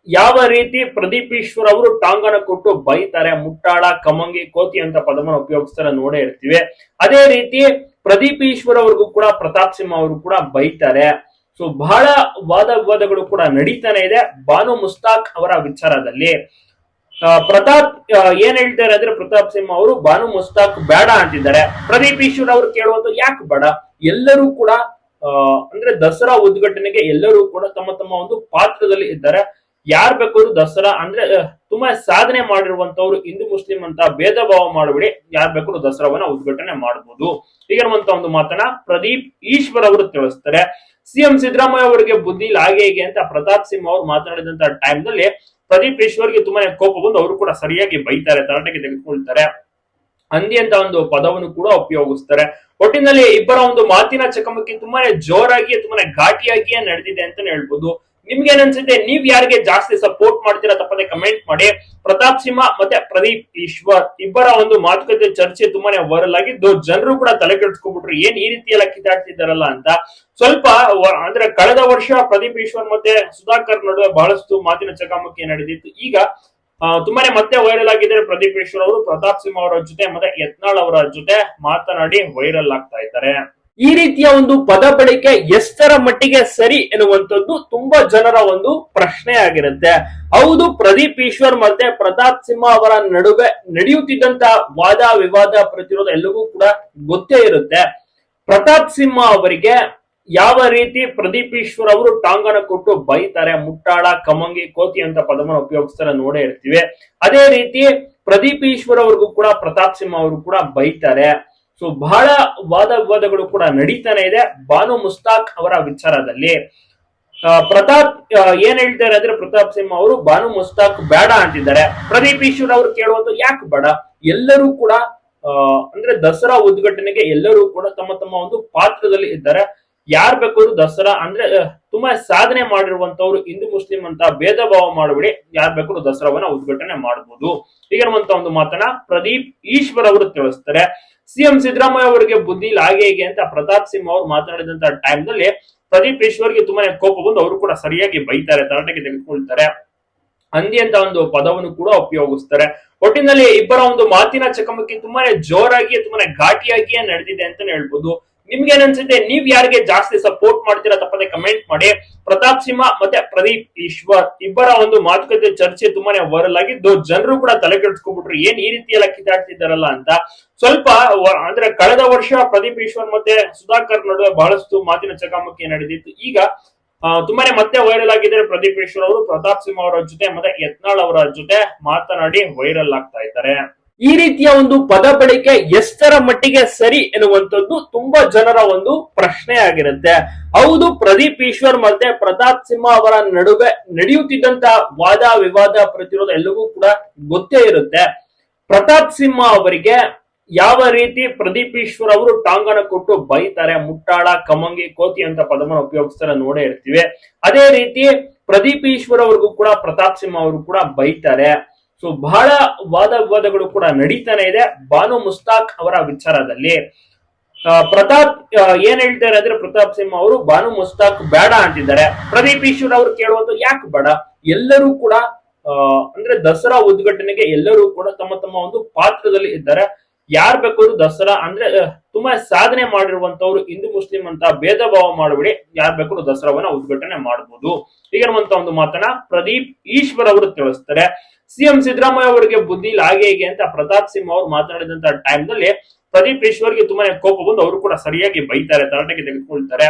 ಯಾವ ರೀತಿ ಪ್ರದೀಪ್ ಈಶ್ವರ್ ಅವರು ಟಾಂಗನ ಕೊಟ್ಟು ಬೈತಾರೆ, ಮುಟ್ಟಾಳ, ಕಮಂಗಿ, ಕೋತಿ ಅಂತ ಪದವನ್ನು ಉಪಯೋಗಿಸ್ತಾರೆ ನೋಡೇ ಇರ್ತೀವಿ. ಅದೇ ರೀತಿ ಪ್ರದೀಪ್ ಈಶ್ವರ್ ಅವ್ರಿಗೂ ಕೂಡ ಪ್ರತಾಪ್ ಸಿಂಹ ಅವರು ಕೂಡ ಬೈತಾರೆ. ಸೊ ಬಹಳ ವಾದ ವಿವಾದಗಳು ಕೂಡ ನಡೀತಾನೆ ಇದೆ. ಬಾನು ಮುಸ್ತಾಕ್ ಅವರ ವಿಚಾರದಲ್ಲಿ. ಪ್ರತಾಪ್ ಏನ್ ಹೇಳ್ತಾರೆ ಅಂದ್ರೆ ಪ್ರತಾಪ್ ಸಿಂಹ ಅವರು ಬಾನು ಮುಸ್ತಾಕ್ ಬೇಡ ಅಂತಿದ್ದಾರೆ. ಪ್ರದೀಪ್ ಈಶ್ವರ್ ಅವರು ಕೇಳುವಂತ ಯಾಕೆ ಬೇಡ? ಎಲ್ಲರೂ ಕೂಡ ಅಂದ್ರೆ ದಸರಾ ಉದ್ಘಾಟನೆಗೆ ಎಲ್ಲರೂ ಕೂಡ ತಮ್ಮ ತಮ್ಮ ಒಂದು ಪಾತ್ರದಲ್ಲಿ ಇದ್ದಾರೆ. ಯಾರ್ ಬೇಕಾದ್ರೂ ದಸರಾ ಅಂದ್ರೆ ತುಂಬಾ ಸಾಧನೆ ಮಾಡಿರುವಂತವ್ರು ಹಿಂದೂ ಮುಸ್ಲಿಂ ಅಂತ ಭೇದ ಭಾವ ಮಾಡಬೇಡಿ. ಯಾರ್ ಬೇಕಾದ್ರೂ ದಸರಾವನ್ನ ಉದ್ಘಾಟನೆ ಮಾಡಬಹುದು ಹೀಗಿರುವಂತ ಒಂದು ಮಾತನ್ನ ಪ್ರದೀಪ್ ಈಶ್ವರ್ ಅವರು ತಿಳಿಸ್ತಾರೆ. ಸಿಎಂ ಸಿದ್ದರಾಮಯ್ಯ ಅವರಿಗೆ ಬುದ್ಧಿ ಇಲ್ಲ, ಹಾಗೆ ಹೀಗೆ ಅಂತ ಪ್ರತಾಪ್ ಸಿಂಹ ಅವರು ಮಾತನಾಡಿದಂತ ಟೈಮ್ನಲ್ಲಿ ಪ್ರದೀಪ್ ಈಶ್ವರ್ಗೆ ತುಂಬಾನೇ ಕೋಪ ಬಂದು ಅವರು ಕೂಡ ಸರಿಯಾಗಿ ಬೈತಾರೆ, ತರಾಟೆಗೆ ತೆಗೆದುಕೊಳ್ತಾರೆ. ಹಂದಿ ಅಂತ ಒಂದು ಪದವನ್ನು ಕೂಡ ಉಪಯೋಗಿಸ್ತಾರೆ. ಒಟ್ಟಿನಲ್ಲಿ ಇಬ್ಬರ ಒಂದು ಮಾತಿನ ಚಕಮಕಿ ತುಂಬಾನೇ ಜೋರಾಗಿ ತುಂಬಾನೇ ಘಾಟಿಯಾಗಿಯೇ ನಡೆದಿದೆ ಅಂತಾನೆ ಹೇಳ್ಬೋದು. ನಿಮ್ಗೆ ಏನನ್ಸುತ್ತೆ ನೀವ್ ಯಾರಿಗೆ ಜಾಸ್ತಿ ಸಪೋರ್ಟ್ ಮಾಡ್ತೀರಾ ತಪ್ಪದೆ ಕಮೆಂಟ್ ಮಾಡಿ. ಪ್ರತಾಪ್ ಸಿಂಹ ಮತ್ತೆ ಪ್ರದೀಪ್ ಈಶ್ವರ್ ಇಬ್ಬರ ಒಂದು ಮಾತುಕತೆ ಚರ್ಚೆ ತುಂಬಾನೇ ವೈರಲ್ ಆಗಿದ್ದು ಜನರು ಕೂಡ ತಲೆ ಕೆಡಿಸ್ಕೊಬಿಟ್ರು. ಏನ್ ಈ ರೀತಿ ಎಲ್ಲ ಕಿತ್ತಾಡ್ತಿದ್ದಾರಲ್ಲ ಅಂತ. ಸ್ವಲ್ಪ ಅಂದ್ರೆ ಕಳೆದ ವರ್ಷ ಪ್ರದೀಪ್ ಈಶ್ವರ್ ಮತ್ತೆ ಸುಧಾಕರ್ ನಡುವೆ ಬಹಳಷ್ಟು ಮಾತಿನ ಚಕಮಕಿ ನಡೆದಿತ್ತು. ಈಗ ತುಂಬಾನೇ ಮತ್ತೆ ವೈರಲ್ ಆಗಿದ್ದಾರೆ ಪ್ರದೀಪ್ ಈಶ್ವರ್ ಅವರು, ಪ್ರತಾಪ್ ಸಿಂಹ ಅವರ ಜೊತೆ ಮತ್ತೆ ಯತ್ನಾಳ್ ಅವರ ಜೊತೆ ಮಾತನಾಡಿ ವೈರಲ್ ಆಗ್ತಾ ಇದ್ದಾರೆ. ಈ ರೀತಿಯ ಒಂದು ಪದ ಬಳಕೆ ಎಷ್ಟರ ಮಟ್ಟಿಗೆ ಸರಿ ಎನ್ನುವಂಥದ್ದು ತುಂಬಾ ಜನರ ಒಂದು ಪ್ರಶ್ನೆ ಆಗಿರುತ್ತೆ. ಹೌದು, ಪ್ರದೀಪ್ ಈಶ್ವರ್ ಮತ್ತೆ ಪ್ರತಾಪ್ ಸಿಂಹ ಅವರ ನಡುವೆ ನಡೆಯುತ್ತಿದ್ದಂತಹ ವಾದ ವಿವಾದ ಪ್ರತಿರೋಧ ಎಲ್ಲವೂ ಕೂಡ ಗೊತ್ತೇ ಇರುತ್ತೆ. ಪ್ರತಾಪ್ ಸಿಂಹ ಅವರಿಗೆ ಯಾವ ರೀತಿ ಪ್ರದೀಪ್ ಈಶ್ವರ್ ಅವರು ಟಾಂಗನ ಕೊಟ್ಟು ಬೈತಾರೆ, ಮುಟ್ಟಾಳ, ಕಮಂಗಿ, ಕೋತಿ ಅಂತ ಪದವನ್ನು ಉಪಯೋಗಿಸ್ತಾರೆ ನೋಡೇ ಇರ್ತೀವಿ. ಅದೇ ರೀತಿ ಪ್ರದೀಪ್ ಈಶ್ವರ್ ಅವ್ರಿಗೂ ಕೂಡ ಪ್ರತಾಪ್ ಸಿಂಹ ಅವರು ಕೂಡ ಬೈತಾರೆ. ಸೊ ಬಹಳ ವಾದ ವಿವಾದಗಳು ಕೂಡ ನಡೀತಾನೆ ಇದೆ. ಬಾನು ಮುಸ್ತಾಕ್ ಅವರ ವಿಚಾರದಲ್ಲಿ. ಪ್ರತಾಪ್ ಏನ್ ಹೇಳ್ತಾರೆ ಅಂದ್ರೆ ಪ್ರತಾಪ್ ಸಿಂಹ ಅವರು ಬಾನು ಮುಸ್ತಾಕ್ ಬೇಡ ಅಂತಿದ್ದಾರೆ. ಪ್ರದೀಪ್ ಈಶ್ವರ್ ಅವರು ಕೇಳುವಂತ ಯಾಕೆ ಬೇಡ? ಎಲ್ಲರೂ ಕೂಡ ಅಂದ್ರೆ ದಸರಾ ಉದ್ಘಾಟನೆಗೆ ಎಲ್ಲರೂ ಕೂಡ ತಮ್ಮ ತಮ್ಮ ಒಂದು ಪಾತ್ರದಲ್ಲಿ ಇದ್ದಾರೆ. ಯಾರ್ ಬೇಕಾದ್ರು ದಸರಾ ಅಂದ್ರೆ ತುಂಬಾ ಸಾಧನೆ ಮಾಡಿರುವಂತವ್ರು ಹಿಂದೂ ಮುಸ್ಲಿಂ ಅಂತ ಭೇದ ಭಾವ ಮಾಡಬೇಡಿ. ಯಾರ್ ಬೇಕಾದ್ರು ದಸರಾವನ್ನ ಉದ್ಘಾಟನೆ ಮಾಡಬಹುದು ಹೀಗಿರುವಂತ ಒಂದು ಮಾತನ್ನ ಪ್ರದೀಪ್ ಈಶ್ವರ್ ಅವರು ತಿಳಿಸ್ತಾರೆ. ಸಿಎಂ ಸಿದ್ದರಾಮಯ್ಯ ಅವರಿಗೆ ಬುದ್ಧಿ ಇಲ್ಲ, ಹಾಗೆ ಹೀಗೆ ಅಂತ ಪ್ರತಾಪ್ ಸಿಂಹ ಅವರು ಮಾತನಾಡಿದಂತ ಟೈಮ್ನಲ್ಲಿ ಪ್ರದೀಪ್ ಈಶ್ವರ್ಗೆ ತುಂಬಾನೇ ಕೋಪ ಬಂದು ಅವರು ಕೂಡ ಸರಿಯಾಗಿ ಬೈತಾರೆ, ತರಾಟೆಗೆ ತೆಗೆದುಕೊಳ್ತಾರೆ. ಅಂದಿ ಅಂತ ಒಂದು ಪದವನ್ನು ಕೂಡ ಉಪಯೋಗಿಸ್ತಾರೆ. ಒಟ್ಟಿನಲ್ಲಿ ಇಬ್ಬರ ಒಂದು ಮಾತಿನ ಚಕಮಕಿ ತುಂಬಾನೇ ಜೋರಾಗಿ ತುಂಬಾನೇ ಘಾಟಿಯಾಗಿಯೇ ನಡೆದಿದೆ ಅಂತಾನೆ ಹೇಳ್ಬೋದು. ನಿಮ್ಗೆ ಏನನ್ಸುತ್ತೆ? ನೀವ್ ಯಾರಿಗೆ ಜಾಸ್ತಿ ಸಪೋರ್ಟ್ ಮಾಡ್ತೀರಾ ತಪ್ಪದೆ ಕಮೆಂಟ್ ಮಾಡಿ. ಪ್ರತಾಪ್ ಸಿಂಹ ಮತ್ತೆ ಪ್ರದೀಪ್ ಈಶ್ವರ್ ಇಬ್ಬರ ಒಂದು ಮಾತುಕತೆ ಚರ್ಚೆ ತುಂಬಾನೇ ವೈರಲ್ ಆಗಿದ್ದು ಜನರು ಕೂಡ ತಲೆ ಕೆಡ್ಸ್ಕೊಬಿಟ್ರು. ಏನ್ ಈ ರೀತಿ ಎಲ್ಲ ಕಿತ್ತಾಡ್ತಿದ್ದಾರಲ್ಲ ಅಂತ. ಸ್ವಲ್ಪ ಅಂದ್ರೆ ಕಳೆದ ವರ್ಷ ಪ್ರದೀಪ್ ಈಶ್ವರ್ ಮತ್ತೆ ಸುಧಾಕರ್ ನಡುವೆ ಬಹಳಷ್ಟು ಮಾತಿನ ಚಕಮಕಿ ನಡೆದಿತ್ತು. ಈಗ ತುಂಬಾನೇ ಮತ್ತೆ ವೈರಲ್ ಆಗಿದ್ದಾರೆ ಪ್ರದೀಪ್ ಈಶ್ವರ್ ಅವರು, ಪ್ರತಾಪ್ ಸಿಂಹ ಅವರ ಜೊತೆ ಮತ್ತೆ ಯತ್ನಾಳ್ ಅವರ ಜೊತೆ ಮಾತನಾಡಿ ವೈರಲ್ ಆಗ್ತಾ ಇದ್ದಾರೆ. ಈ ರೀತಿಯ ಒಂದು ಪದ ಬಳಕೆ ಎಷ್ಟರ ಮಟ್ಟಿಗೆ ಸರಿ ಎನ್ನುವಂಥದ್ದು ತುಂಬಾ ಜನರ ಒಂದು ಪ್ರಶ್ನೆ ಆಗಿರುತ್ತೆ ಹೌದು, ಪ್ರದೀಪ್ ಈಶ್ವರ್ ಮತ್ತೆ ಪ್ರತಾಪ್ ಸಿಂಹ ಅವರ ನಡುವೆ ನಡೆಯುತ್ತಿದ್ದಂತ ವಾದ ವಿವಾದ ಪ್ರತಿರೋಧ ಎಲ್ಲವೂ ಕೂಡ ಗೊತ್ತೇ ಇರುತ್ತೆ. ಪ್ರತಾಪ್ ಸಿಂಹ ಅವರಿಗೆ ಯಾವ ರೀತಿ ಪ್ರದೀಪ್ ಈಶ್ವರ್ ಅವರು ಟಾಂಗನ ಕೊಟ್ಟು ಬೈತಾರೆ, ಮುಟ್ಟಾಳ, ಕಮಂಗಿ, ಕೋತಿ ಅಂತ ಪದವನ್ನು ಉಪಯೋಗಿಸ್ತಾರೆ ನೋಡೇ ಇರ್ತೀವಿ. ಅದೇ ರೀತಿ ಪ್ರದೀಪ್ ಈಶ್ವರ್ ಅವ್ರಿಗೂ ಕೂಡ ಪ್ರತಾಪ್ ಸಿಂಹ ಅವರು ಕೂಡ ಬೈತಾರೆ. ಸೊ ಬಹಳ ವಾದ ವಿವಾದಗಳು ಕೂಡ ನಡೀತಾನೆ ಇದೆ. ಬಾನು ಮುಸ್ತಾಕ್ ಅವರ ವಿಚಾರದಲ್ಲಿ. ಪ್ರತಾಪ್ ಏನ್ ಹೇಳ್ತಾರೆ ಅಂದ್ರೆ ಪ್ರತಾಪ್ ಸಿಂಹ ಅವರು ಬಾನು ಮುಸ್ತಾಕ್ ಬೇಡ ಅಂತಿದ್ದಾರೆ. ಪ್ರದೀಪ್ ಈಶ್ವರ್ ಅವರು ಕೇಳುವಂತ ಯಾಕೆ ಬೇಡ? ಎಲ್ಲರೂ ಕೂಡ ಅಂದ್ರೆ ದಸರಾ ಉದ್ಘಾಟನೆಗೆ ಎಲ್ಲರೂ ಕೂಡ ತಮ್ಮ ತಮ್ಮ ಒಂದು ಪಾತ್ರದಲ್ಲಿ ಇದ್ದಾರೆ. ಯಾರ್ ಬೇಕಾದ್ರು ದಸರಾ ಅಂದ್ರೆ ತುಂಬಾ ಸಾಧನೆ ಮಾಡಿರುವಂತವ್ರು ಹಿಂದೂ ಮುಸ್ಲಿಂ ಅಂತ ಭೇದ ಭಾವ ಮಾಡಬೇಡಿ. ಯಾರ್ ಬೇಕಾದ್ರು ದಸರಾವನ್ನ ಉದ್ಘಾಟನೆ ಮಾಡಬಹುದು ಹೀಗಿರುವಂತ ಒಂದು ಮಾತನ್ನ ಪ್ರದೀಪ್ ಈಶ್ವರ್ ಅವರು ತಿಳಿಸ್ತಾರೆ. ಸಿಎಂ ಸಿದ್ದರಾಮಯ್ಯ ಅವರಿಗೆ ಬುದ್ಧಿ ಇಲ್ಲ, ಹಾಗೆ ಹೀಗೆ ಅಂತ ಪ್ರತಾಪ್ ಸಿಂಹ ಅವರು ಮಾತನಾಡಿದಂತ ಟೈಮ್ನಲ್ಲಿ ಪ್ರದೀಪ್ ಈಶ್ವರ್ಗೆ ತುಂಬಾನೇ ಕೋಪ ಬಂದು ಅವರು ಕೂಡ ಸರಿಯಾಗಿ ಬೈತಾರೆ, ತರಾಟೆಗೆ ತೆಗೆದುಕೊಳ್ತಾರೆ.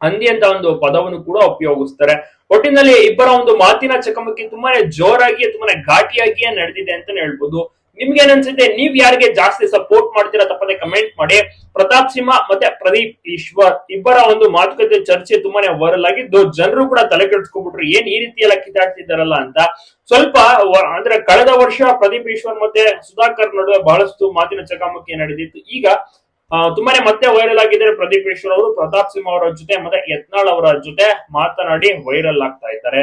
ಹಂದಿ ಅಂತ ಒಂದು ಪದವನ್ನು ಕೂಡ ಉಪಯೋಗಿಸ್ತಾರೆ. ಒಟ್ಟಿನಲ್ಲಿ ಇಬ್ಬರ ಒಂದು ಮಾತಿನ ಚಕಮಕಿ ತುಂಬಾನೇ ಜೋರಾಗಿ ತುಂಬಾನೇ ಘಾಟಿಯಾಗಿಯೇ ನಡೆದಿದೆ ಅಂತಾನೆ ಹೇಳ್ಬೋದು. ನಿಮ್ಗೆ ಅನ್ಸುತ್ತೆ ನೀವ್ ಯಾರಿಗೆ ಜಾಸ್ತಿ ಸಪೋರ್ಟ್ ಮಾಡ್ತೀರಾ ತಪ್ಪದೆ ಕಮೆಂಟ್ ಮಾಡಿ. ಪ್ರತಾಪ್ ಸಿಂಹ ಮತ್ತೆ ಪ್ರದೀಪ್ ಈಶ್ವರ್ ಇಬ್ಬರ ಒಂದು ಮಾತುಕತೆ ಚರ್ಚೆ ತುಂಬಾನೇ ವೈರಲ್ ಆಗಿದ್ದು ಜನರು ಕೂಡ ತಲೆ ಕೆಡ್ಸ್ಕೊಬಿಟ್ರು. ಏನ್ ಈ ರೀತಿ ಎಲ್ಲ ಕಿತ್ತಾಡ್ತಿದ್ದಾರಲ್ಲ ಅಂತ. ಸ್ವಲ್ಪ ಅಂದ್ರೆ ಕಳೆದ ವರ್ಷ ಪ್ರದೀಪ್ ಈಶ್ವರ್ ಮತ್ತೆ ಸುಧಾಕರ್ ನಡುವೆ ಬಹಳಷ್ಟು ಮಾತಿನ ಚಕಾಮಕಿ ನಡೆದಿತ್ತು. ಈಗ ತುಂಬಾನೇ ಮತ್ತೆ ವೈರಲ್ ಆಗಿದ್ದಾರೆ ಪ್ರದೀಪ್ ಈಶ್ವರ್ ಅವರು, ಪ್ರತಾಪ್ ಸಿಂಹ ಅವರ ಜೊತೆ ಮತ್ತೆ ಯತ್ನಾಳ್ ಅವರ ಜೊತೆ ಮಾತನಾಡಿ ವೈರಲ್ ಆಗ್ತಾ ಇದ್ದಾರೆ.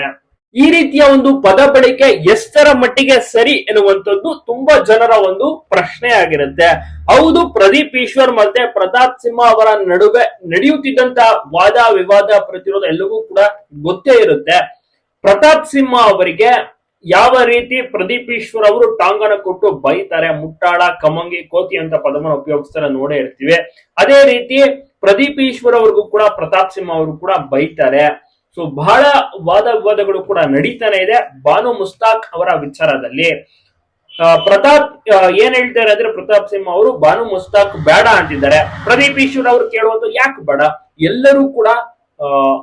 ಈ ರೀತಿಯ ಒಂದು ಪದ ಬಳಕೆ ಎಷ್ಟರ ಮಟ್ಟಿಗೆ ಸರಿ ಎನ್ನುವಂಥದ್ದು ತುಂಬಾ ಜನರ ಒಂದು ಪ್ರಶ್ನೆ ಆಗಿರುತ್ತೆ ಹೌದು, ಪ್ರದೀಪ್ ಈಶ್ವರ್ ಮತ್ತೆ ಪ್ರತಾಪ್ ಸಿಂಹ ಅವರ ನಡುವೆ ನಡೆಯುತ್ತಿದ್ದಂತ ವಾದ ವಿವಾದ ಪ್ರತಿರೋಧ ಎಲ್ಲವೂ ಕೂಡ ಗೊತ್ತೇ ಇರುತ್ತೆ. ಪ್ರತಾಪ್ ಸಿಂಹ ಅವರಿಗೆ ಯಾವ ರೀತಿ ಪ್ರದೀಪ್ ಈಶ್ವರ್ ಅವರು ಟಾಂಗನ ಕೊಟ್ಟು ಬೈತಾರೆ, ಮುಟ್ಟಾಳ, ಕಮಂಗಿ, ಕೋತಿ ಅಂತ ಪದವನ್ನು ಉಪಯೋಗಿಸ್ತಾರೆ ನೋಡೇ ಇರ್ತೀವಿ. ಅದೇ ರೀತಿ ಪ್ರದೀಪ್ ಈಶ್ವರ್ ಅವ್ರಿಗೂ ಕೂಡ ಪ್ರತಾಪ್ ಸಿಂಹ ಅವರು ಕೂಡ ಬೈತಾರೆ. ಸೊ ಬಹಳ ವಾದ ವಿವಾದಗಳು ಕೂಡ ನಡೀತಾನೆ ಇದೆ. ಬಾನು ಮುಸ್ತಾಕ್ ಅವರ ವಿಚಾರದಲ್ಲಿ. ಪ್ರತಾಪ್ ಏನ್ ಹೇಳ್ತಾರೆ ಅಂದ್ರೆ ಪ್ರತಾಪ್ ಸಿಂಹ ಅವರು ಬಾನು ಮುಸ್ತಾಕ್ ಬೇಡ ಅಂತಿದ್ದಾರೆ. ಪ್ರದೀಪ್ ಈಶ್ವರ್ ಅವರು ಕೇಳುವುದು ಯಾಕೆ ಬೇಡ? ಎಲ್ಲರೂ ಕೂಡ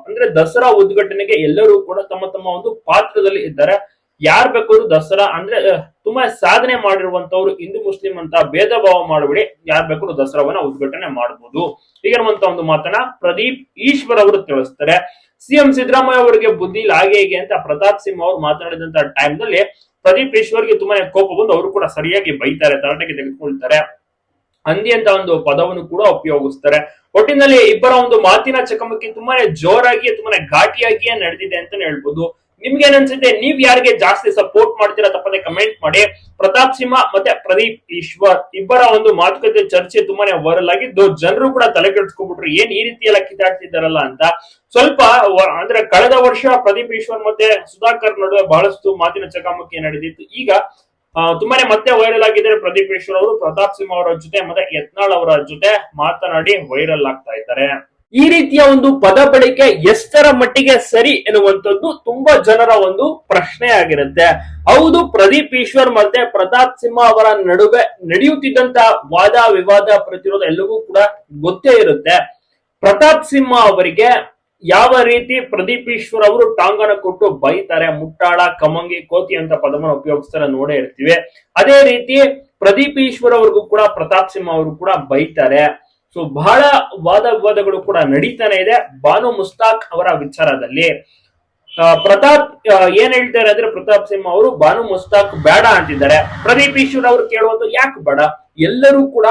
ಅಂದ್ರೆ ದಸರಾ ಉದ್ಘಾಟನೆಗೆ ಎಲ್ಲರೂ ಕೂಡ ತಮ್ಮ ತಮ್ಮ ಒಂದು ಪಾತ್ರದಲ್ಲಿ ಇದ್ದಾರೆ. ಯಾರ್ ಬೇಕಾದ್ರು ದಸರಾ ಅಂದ್ರೆ ತುಂಬಾ ಸಾಧನೆ ಮಾಡಿರುವಂತವ್ರು ಹಿಂದೂ ಮುಸ್ಲಿಂ ಅಂತ ಭೇದ ಭಾವ ಮಾಡಬೇಡಿ. ಯಾರ್ ಬೇಕಾದ್ರು ದಸರಾವನ್ನ ಉದ್ಘಾಟನೆ ಮಾಡಬಹುದು ಹೀಗಿರುವಂತ ಒಂದು ಮಾತನ್ನ ಪ್ರದೀಪ್ ಈಶ್ವರ್ ಅವರು ತಿಳಿಸ್ತಾರೆ. ಸಿಎಂ ಸಿದ್ದರಾಮಯ್ಯ ಅವರಿಗೆ ಬುದ್ಧಿ ಇಲ್ಲ, ಹಾಗೆ ಹೀಗೆ ಅಂತ ಪ್ರತಾಪ್ ಸಿಂಹ ಅವರು ಮಾತನಾಡಿದಂತ ಟೈಮ್ನಲ್ಲಿ ಪ್ರದೀಪ್ ಈಶ್ವರ್ಗೆ ತುಂಬಾನೇ ಕೋಪ ಬಂದು ಅವರು ಕೂಡ ಸರಿಯಾಗಿ ಬೈತಾರೆ, ತರಾಟೆಗೆ ತೆಗೆದುಕೊಳ್ತಾರೆ. ಹಂದಿ ಅಂತ ಒಂದು ಪದವನ್ನು ಕೂಡ ಉಪಯೋಗಿಸ್ತಾರೆ. ಒಟ್ಟಿನಲ್ಲಿ ಇಬ್ಬರ ಒಂದು ಮಾತಿನ ಚಕಮಕಿ ತುಂಬಾನೇ ಜೋರಾಗಿ ತುಂಬಾನೇ ಘಾಟಿಯಾಗಿಯೇ ನಡೆದಿದೆ ಅಂತಾನೆ ಹೇಳ್ಬೋದು. ನಿಮ್ಗೆ ಅನ್ಸುತ್ತೆ ನೀವ್ ಯಾರಿಗೆ ಜಾಸ್ತಿ ಸಪೋರ್ಟ್ ಮಾಡ್ತೀರಾ ತಪ್ಪದೆ ಕಮೆಂಟ್ ಮಾಡಿ. ಪ್ರತಾಪ್ ಸಿಂಹ ಮತ್ತೆ ಪ್ರದೀಪ್ ಈಶ್ವರ್ ಇಬ್ಬರ ಒಂದು ಮಾತುಕತೆ ಚರ್ಚೆ ತುಂಬಾನೇ ವೈರಲ್ ಆಗಿದ್ದು ಜನರು ಕೂಡ ತಲೆ ಕೆಡಿಸ್ಕೊಬಿಟ್ರು. ಏನ್ ಈ ರೀತಿ ಎಲ್ಲ ಅಂತ. ಸ್ವಲ್ಪ ಅಂದ್ರೆ ಕಳೆದ ವರ್ಷ ಪ್ರದೀಪ್ ಈಶ್ವರ್ ಮತ್ತೆ ಸುಧಾಕರ್ ನಡುವೆ ಬಹಳಷ್ಟು ಮಾತಿನ ಚಕಾಮಕಿ ನಡೆದಿತ್ತು. ಈಗ ತುಂಬಾನೇ ಮತ್ತೆ ವೈರಲ್ ಆಗಿದ್ದಾರೆ ಪ್ರದೀಪ್ ಈಶ್ವರ್ ಅವರು, ಪ್ರತಾಪ್ ಸಿಂಹ ಅವರ ಜೊತೆ ಮತ್ತೆ ಯತ್ನಾಳ್ ಅವರ ಜೊತೆ ಮಾತನಾಡಿ ವೈರಲ್ ಆಗ್ತಾ ಇದ್ದಾರೆ. ಈ ರೀತಿಯ ಒಂದು ಪದ ಬಳಕೆ ಎಷ್ಟರ ಮಟ್ಟಿಗೆ ಸರಿ ಎನ್ನುವಂಥದ್ದು ತುಂಬಾ ಜನರ ಒಂದು ಪ್ರಶ್ನೆ ಆಗಿರುತ್ತೆ ಹೌದು, ಪ್ರದೀಪ್ ಈಶ್ವರ್ ಮತ್ತೆ ಪ್ರತಾಪ್ ಸಿಂಹ ಅವರ ನಡುವೆ ನಡೆಯುತ್ತಿದ್ದಂತ ವಾದ ವಿವಾದ ಪ್ರತಿರೋಧ ಎಲ್ಲವೂ ಕೂಡ ಗೊತ್ತೇ ಇರುತ್ತೆ. ಪ್ರತಾಪ್ ಸಿಂಹ ಅವರಿಗೆ ಯಾವ ರೀತಿ ಪ್ರದೀಪ್ ಈಶ್ವರ್ ಅವರು ಟಾಂಗನ ಕೊಟ್ಟು ಬೈತಾರೆ, ಮುಟ್ಟಾಳ, ಕಮಂಗಿ, ಕೋತಿ ಅಂತ ಪದವನ್ನು ಉಪಯೋಗಿಸ್ತಾರೆ ನೋಡೇ ಇರ್ತೀವಿ. ಅದೇ ರೀತಿ ಪ್ರದೀಪ್ ಈಶ್ವರ್ ಅವ್ರಿಗೂ ಕೂಡ, ಪ್ರತಾಪ್ ಸಿಂಹ ಅವರು ಕೂಡ ಬೈತಾರೆ. ಸೊ ಬಹಳ ವಾದ ವಿವಾದಗಳು ಕೂಡ ನಡೀತಾನೆ ಇದೆ. ಬಾನು ಮುಸ್ತಾಕ್ ಅವರ ವಿಚಾರದಲ್ಲಿ. ಪ್ರತಾಪ್ ಏನ್ ಹೇಳ್ತಾರೆ ಅಂದ್ರೆ ಪ್ರತಾಪ್ ಸಿಂಹ ಅವರು ಬಾನು ಮುಸ್ತಾಕ್ ಬೇಡ ಅಂತಿದ್ದಾರೆ. ಪ್ರದೀಪ್ ಈಶ್ವರ್ ಅವರು ಕೇಳುವುದು ಯಾಕೆ ಬೇಡ? ಎಲ್ಲರೂ ಕೂಡ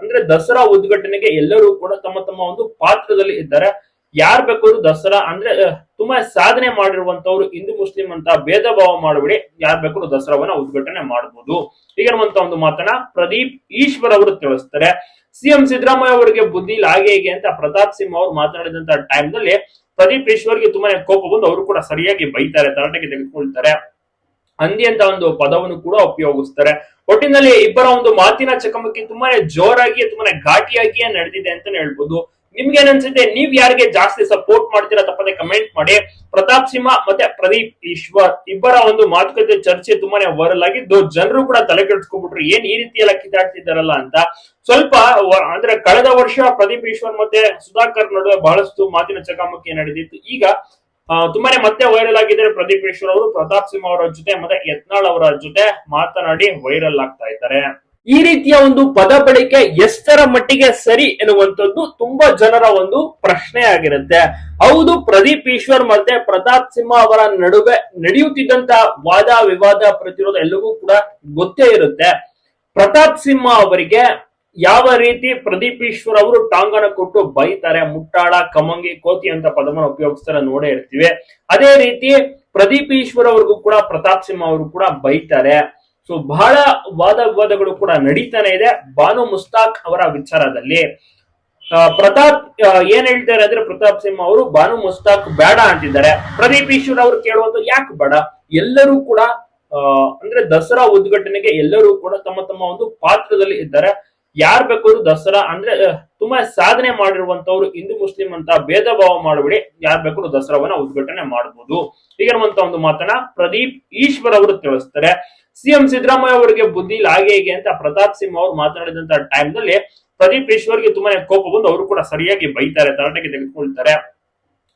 ಅಂದ್ರೆ ದಸರಾ ಉದ್ಘಾಟನೆಗೆ ಎಲ್ಲರೂ ಕೂಡ ತಮ್ಮ ತಮ್ಮ ಒಂದು ಪಾತ್ರದಲ್ಲಿ ಇದ್ದಾರೆ. ಯಾರ್ ಬೇಕಾದ್ರು ದಸರಾ ಅಂದ್ರೆ ತುಂಬಾ ಸಾಧನೆ ಮಾಡಿರುವಂತವ್ರು ಹಿಂದೂ ಮುಸ್ಲಿಂ ಅಂತ ಭೇದ ಭಾವ ಮಾಡಬೇಡಿ, ಯಾರ್ ಬೇಕಾದ್ರು ದಸರಾವನ್ನ ಉದ್ಘಾಟನೆ ಮಾಡಬಹುದು ಹೀಗಿರುವಂತ ಒಂದು ಮಾತನ್ನ ಪ್ರದೀಪ್ ಈಶ್ವರ್ ಅವರು ತಿಳಿಸ್ತಾರೆ. ಸಿಎಂ ಸಿದ್ದರಾಮಯ್ಯ ಅವರಿಗೆ ಬುದ್ಧಿ ಇಲ್ಲ, ಹಾಗೆ ಹೀಗೆ ಅಂತ ಪ್ರತಾಪ್ ಸಿಂಹ ಅವರು ಮಾತನಾಡಿದಂತ ಟೈಮ್ನಲ್ಲಿ ಪ್ರದೀಪ್ ಈಶ್ವರ್ಗೆ ತುಂಬಾನೇ ಕೋಪ ಬಂದು ಅವರು ಕೂಡ ಸರಿಯಾಗಿ ಬೈತಾರೆ, ತರಾಟೆಗೆ ತೆಗೆದುಕೊಳ್ತಾರೆ. ಹಂದಿ ಅಂತ ಒಂದು ಪದವನ್ನು ಕೂಡ ಉಪಯೋಗಿಸ್ತಾರೆ. ಒಟ್ಟಿನಲ್ಲಿ ಇಬ್ಬರ ಒಂದು ಮಾತಿನ ಚಕಮಕಿ ತುಂಬಾನೇ ಜೋರಾಗಿ ತುಂಬಾನೇ ಘಾಟಿಯಾಗಿಯೇ ನಡೆದಿದೆ ಅಂತಾನೆ ಹೇಳ್ಬೋದು. ನಿಮ್ಗೆ ಅನ್ಸುತ್ತೆ ನೀವ್ ಯಾರಿಗೆ ಜಾಸ್ತಿ ಸಪೋರ್ಟ್ ಮಾಡ್ತೀರಾ ತಪ್ಪದೆ ಕಮೆಂಟ್ ಮಾಡಿ. ಪ್ರತಾಪ್ ಸಿಂಹ ಮತ್ತೆ ಪ್ರದೀಪ್ ಈಶ್ವರ್ ಇಬ್ಬರ ಒಂದು ಮಾತುಕತೆ ಚರ್ಚೆ ತುಂಬಾನೇ ವೈರಲ್ ಆಗಿದ್ದು ಜನರು ಕೂಡ ತಲೆ ಕೆಡಿಸ್ಕೊಬಿಟ್ರು. ಏನ್ ಈ ರೀತಿ ಎಲ್ಲ ಅಂತ. ಸ್ವಲ್ಪ ಅಂದ್ರೆ ಕಳೆದ ವರ್ಷ ಪ್ರದೀಪ್ ಈಶ್ವರ್ ಮತ್ತೆ ಸುಧಾಕರ್ ನಡುವೆ ಬಹಳಷ್ಟು ಮಾತಿನ ಚಕಾಮಕಿ ನಡೆದಿತ್ತು. ಈಗ ತುಂಬಾನೇ ಮತ್ತೆ ವೈರಲ್ ಆಗಿದ್ದಾರೆ ಪ್ರದೀಪ್ ಈಶ್ವರ್ ಅವರು, ಪ್ರತಾಪ್ ಸಿಂಹ ಅವರ ಜೊತೆ ಮತ್ತೆ ಯತ್ನಾಳ್ ಅವರ ಜೊತೆ ಮಾತನಾಡಿ ವೈರಲ್ ಆಗ್ತಾ ಇದ್ದಾರೆ. ಈ ರೀತಿಯ ಒಂದು ಪದ ಬಳಕೆ ಎಷ್ಟರ ಮಟ್ಟಿಗೆ ಸರಿ ಎನ್ನುವಂಥದ್ದು ತುಂಬಾ ಜನರ ಒಂದು ಪ್ರಶ್ನೆ ಆಗಿರುತ್ತೆ. ಹೌದು, ಪ್ರದೀಪ್ ಈಶ್ವರ್ ಮತ್ತೆ ಪ್ರತಾಪ್ ಸಿಂಹ ಅವರ ನಡುವೆ ನಡೆಯುತ್ತಿದ್ದಂತಹ ವಾದ ವಿವಾದ ಪ್ರತಿರೋಧ ಎಲ್ಲವೂ ಕೂಡ ಗೊತ್ತೇ ಇರುತ್ತೆ. ಪ್ರತಾಪ್ ಸಿಂಹ ಅವರಿಗೆ ಯಾವ ರೀತಿ ಪ್ರದೀಪ್ ಈಶ್ವರ್ ಅವರು ಟಾಂಗನ ಕೊಟ್ಟು ಬೈತಾರೆ, ಮುಟ್ಟಾಳ, ಕಮಂಗಿ, ಕೋತಿ ಅಂತ ಪದವನ್ನು ಉಪಯೋಗಿಸ್ತಾರೆ ನೋಡೇ ಇರ್ತೀವಿ. ಅದೇ ರೀತಿ ಪ್ರದೀಪ್ ಈಶ್ವರ್ ಅವ್ರಿಗೂ ಕೂಡ ಪ್ರತಾಪ್ ಸಿಂಹ ಅವರು ಕೂಡ ಬೈತಾರೆ. ಸೊ ಬಹಳ ವಾದ ವಿವಾದಗಳು ಕೂಡ ನಡೀತಾನೆ ಇದೆ. ಬಾನು ಮುಸ್ತಾಕ್ ಅವರ ವಿಚಾರದಲ್ಲಿ. ಪ್ರತಾಪ್ ಏನ್ ಹೇಳ್ತಾರೆ ಅಂದ್ರೆ ಪ್ರತಾಪ್ ಸಿಂಹ ಅವರು ಬಾನು ಮುಸ್ತಾಕ್ ಬೇಡ ಅಂತಿದ್ದಾರೆ. ಪ್ರದೀಪ್ ಈಶ್ವರ್ ಅವರು ಕೇಳುವಂತ ಯಾಕೆ ಬೇಡ? ಎಲ್ಲರೂ ಕೂಡ ಅಂದ್ರೆ ದಸರಾ ಉದ್ಘಾಟನೆಗೆ ಎಲ್ಲರೂ ಕೂಡ ತಮ್ಮ ತಮ್ಮ ಒಂದು ಪಾತ್ರದಲ್ಲಿ ಇದ್ದಾರೆ. ಯಾರ್ ಬೇಕಾದ್ರು ದಸರಾ ಅಂದ್ರೆ ತುಂಬಾ ಸಾಧನೆ ಮಾಡಿರುವಂತವ್ರು ಹಿಂದೂ ಮುಸ್ಲಿಂ ಅಂತ ಭೇದ ಭಾವ ಮಾಡಬೇಡಿ. ಯಾರ್ ಬೇಕಾದ್ರು ದಸರಾವನ್ನ ಉದ್ಘಾಟನೆ ಮಾಡಬಹುದು ಹೀಗಿರುವಂತ ಒಂದು ಮಾತನ್ನ ಪ್ರದೀಪ್ ಈಶ್ವರ್ ಅವರು ತಿಳಿಸ್ತಾರೆ. ಸಿಎಂ ಸಿದ್ದರಾಮಯ್ಯ ಅವರಿಗೆ ಬುದ್ಧಿ ಇಲ್ಲ, ಹಾಗೆ ಹೀಗೆ ಅಂತ ಪ್ರತಾಪ್ ಸಿಂಹ ಅವರು ಮಾತನಾಡಿದಂತ ಟೈಮ್ನಲ್ಲಿ ಪ್ರದೀಪ್ ಈಶ್ವರ್ಗೆ ತುಂಬಾನೇ ಕೋಪ ಬಂದು ಅವರು ಕೂಡ ಸರಿಯಾಗಿ ಬೈತಾರೆ, ತರಾಟೆಗೆ ತೆಗೆದುಕೊಳ್ತಾರೆ.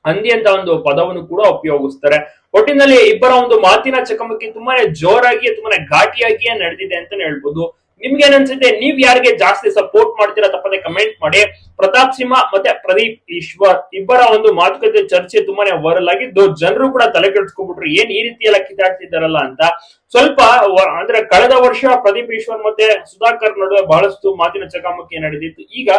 ಹಂದಿ ಅಂತ ಒಂದು ಪದವನ್ನು ಕೂಡ ಉಪಯೋಗಿಸ್ತಾರೆ. ಒಟ್ಟಿನಲ್ಲಿ ಇಬ್ಬರ ಒಂದು ಮಾತಿನ ಚಕಮಕಿ ತುಂಬಾನೇ ಜೋರಾಗಿ ತುಂಬಾನೇ ಘಾಟಿಯಾಗಿಯೇ ನಡೆದಿದೆ ಅಂತಾನೆ ಹೇಳ್ಬೋದು. ನಿಮ್ಗೆ ಏನನ್ಸುತ್ತೆ ನೀವ್ ಯಾರಿಗೆ ಜಾಸ್ತಿ ಸಪೋರ್ಟ್ ಮಾಡ್ತೀರಾ ತಪ್ಪದೆ ಕಮೆಂಟ್ ಮಾಡಿ. ಪ್ರತಾಪ್ ಸಿಂಹ ಮತ್ತೆ ಪ್ರದೀಪ್ ಈಶ್ವರ್ ಇಬ್ಬರ ಒಂದು ಮಾತುಕತೆ ಚರ್ಚೆ ತುಂಬಾನೇ ವೈರಲ್ ಆಗಿದ್ದು ಜನರು ಕೂಡ ತಲೆ ಕೆಡಿಸ್ಕೊಬಿಟ್ರು. ಏನ್ ಈ ರೀತಿ ಎಲ್ಲ ಕಿತ್ತಾಡ್ತಿದ್ದಾರಲ್ಲ ಅಂತ. ಸ್ವಲ್ಪ ಅಂದ್ರೆ ಕಳೆದ ವರ್ಷ ಪ್ರದೀಪ್ ಈಶ್ವರ್ ಮತ್ತೆ ಸುಧಾಕರ್ ನಡುವೆ ಬಹಳಷ್ಟು ಮಾತಿನ ಚಕಮಕಿ ನಡೆದಿತ್ತು. ಈಗ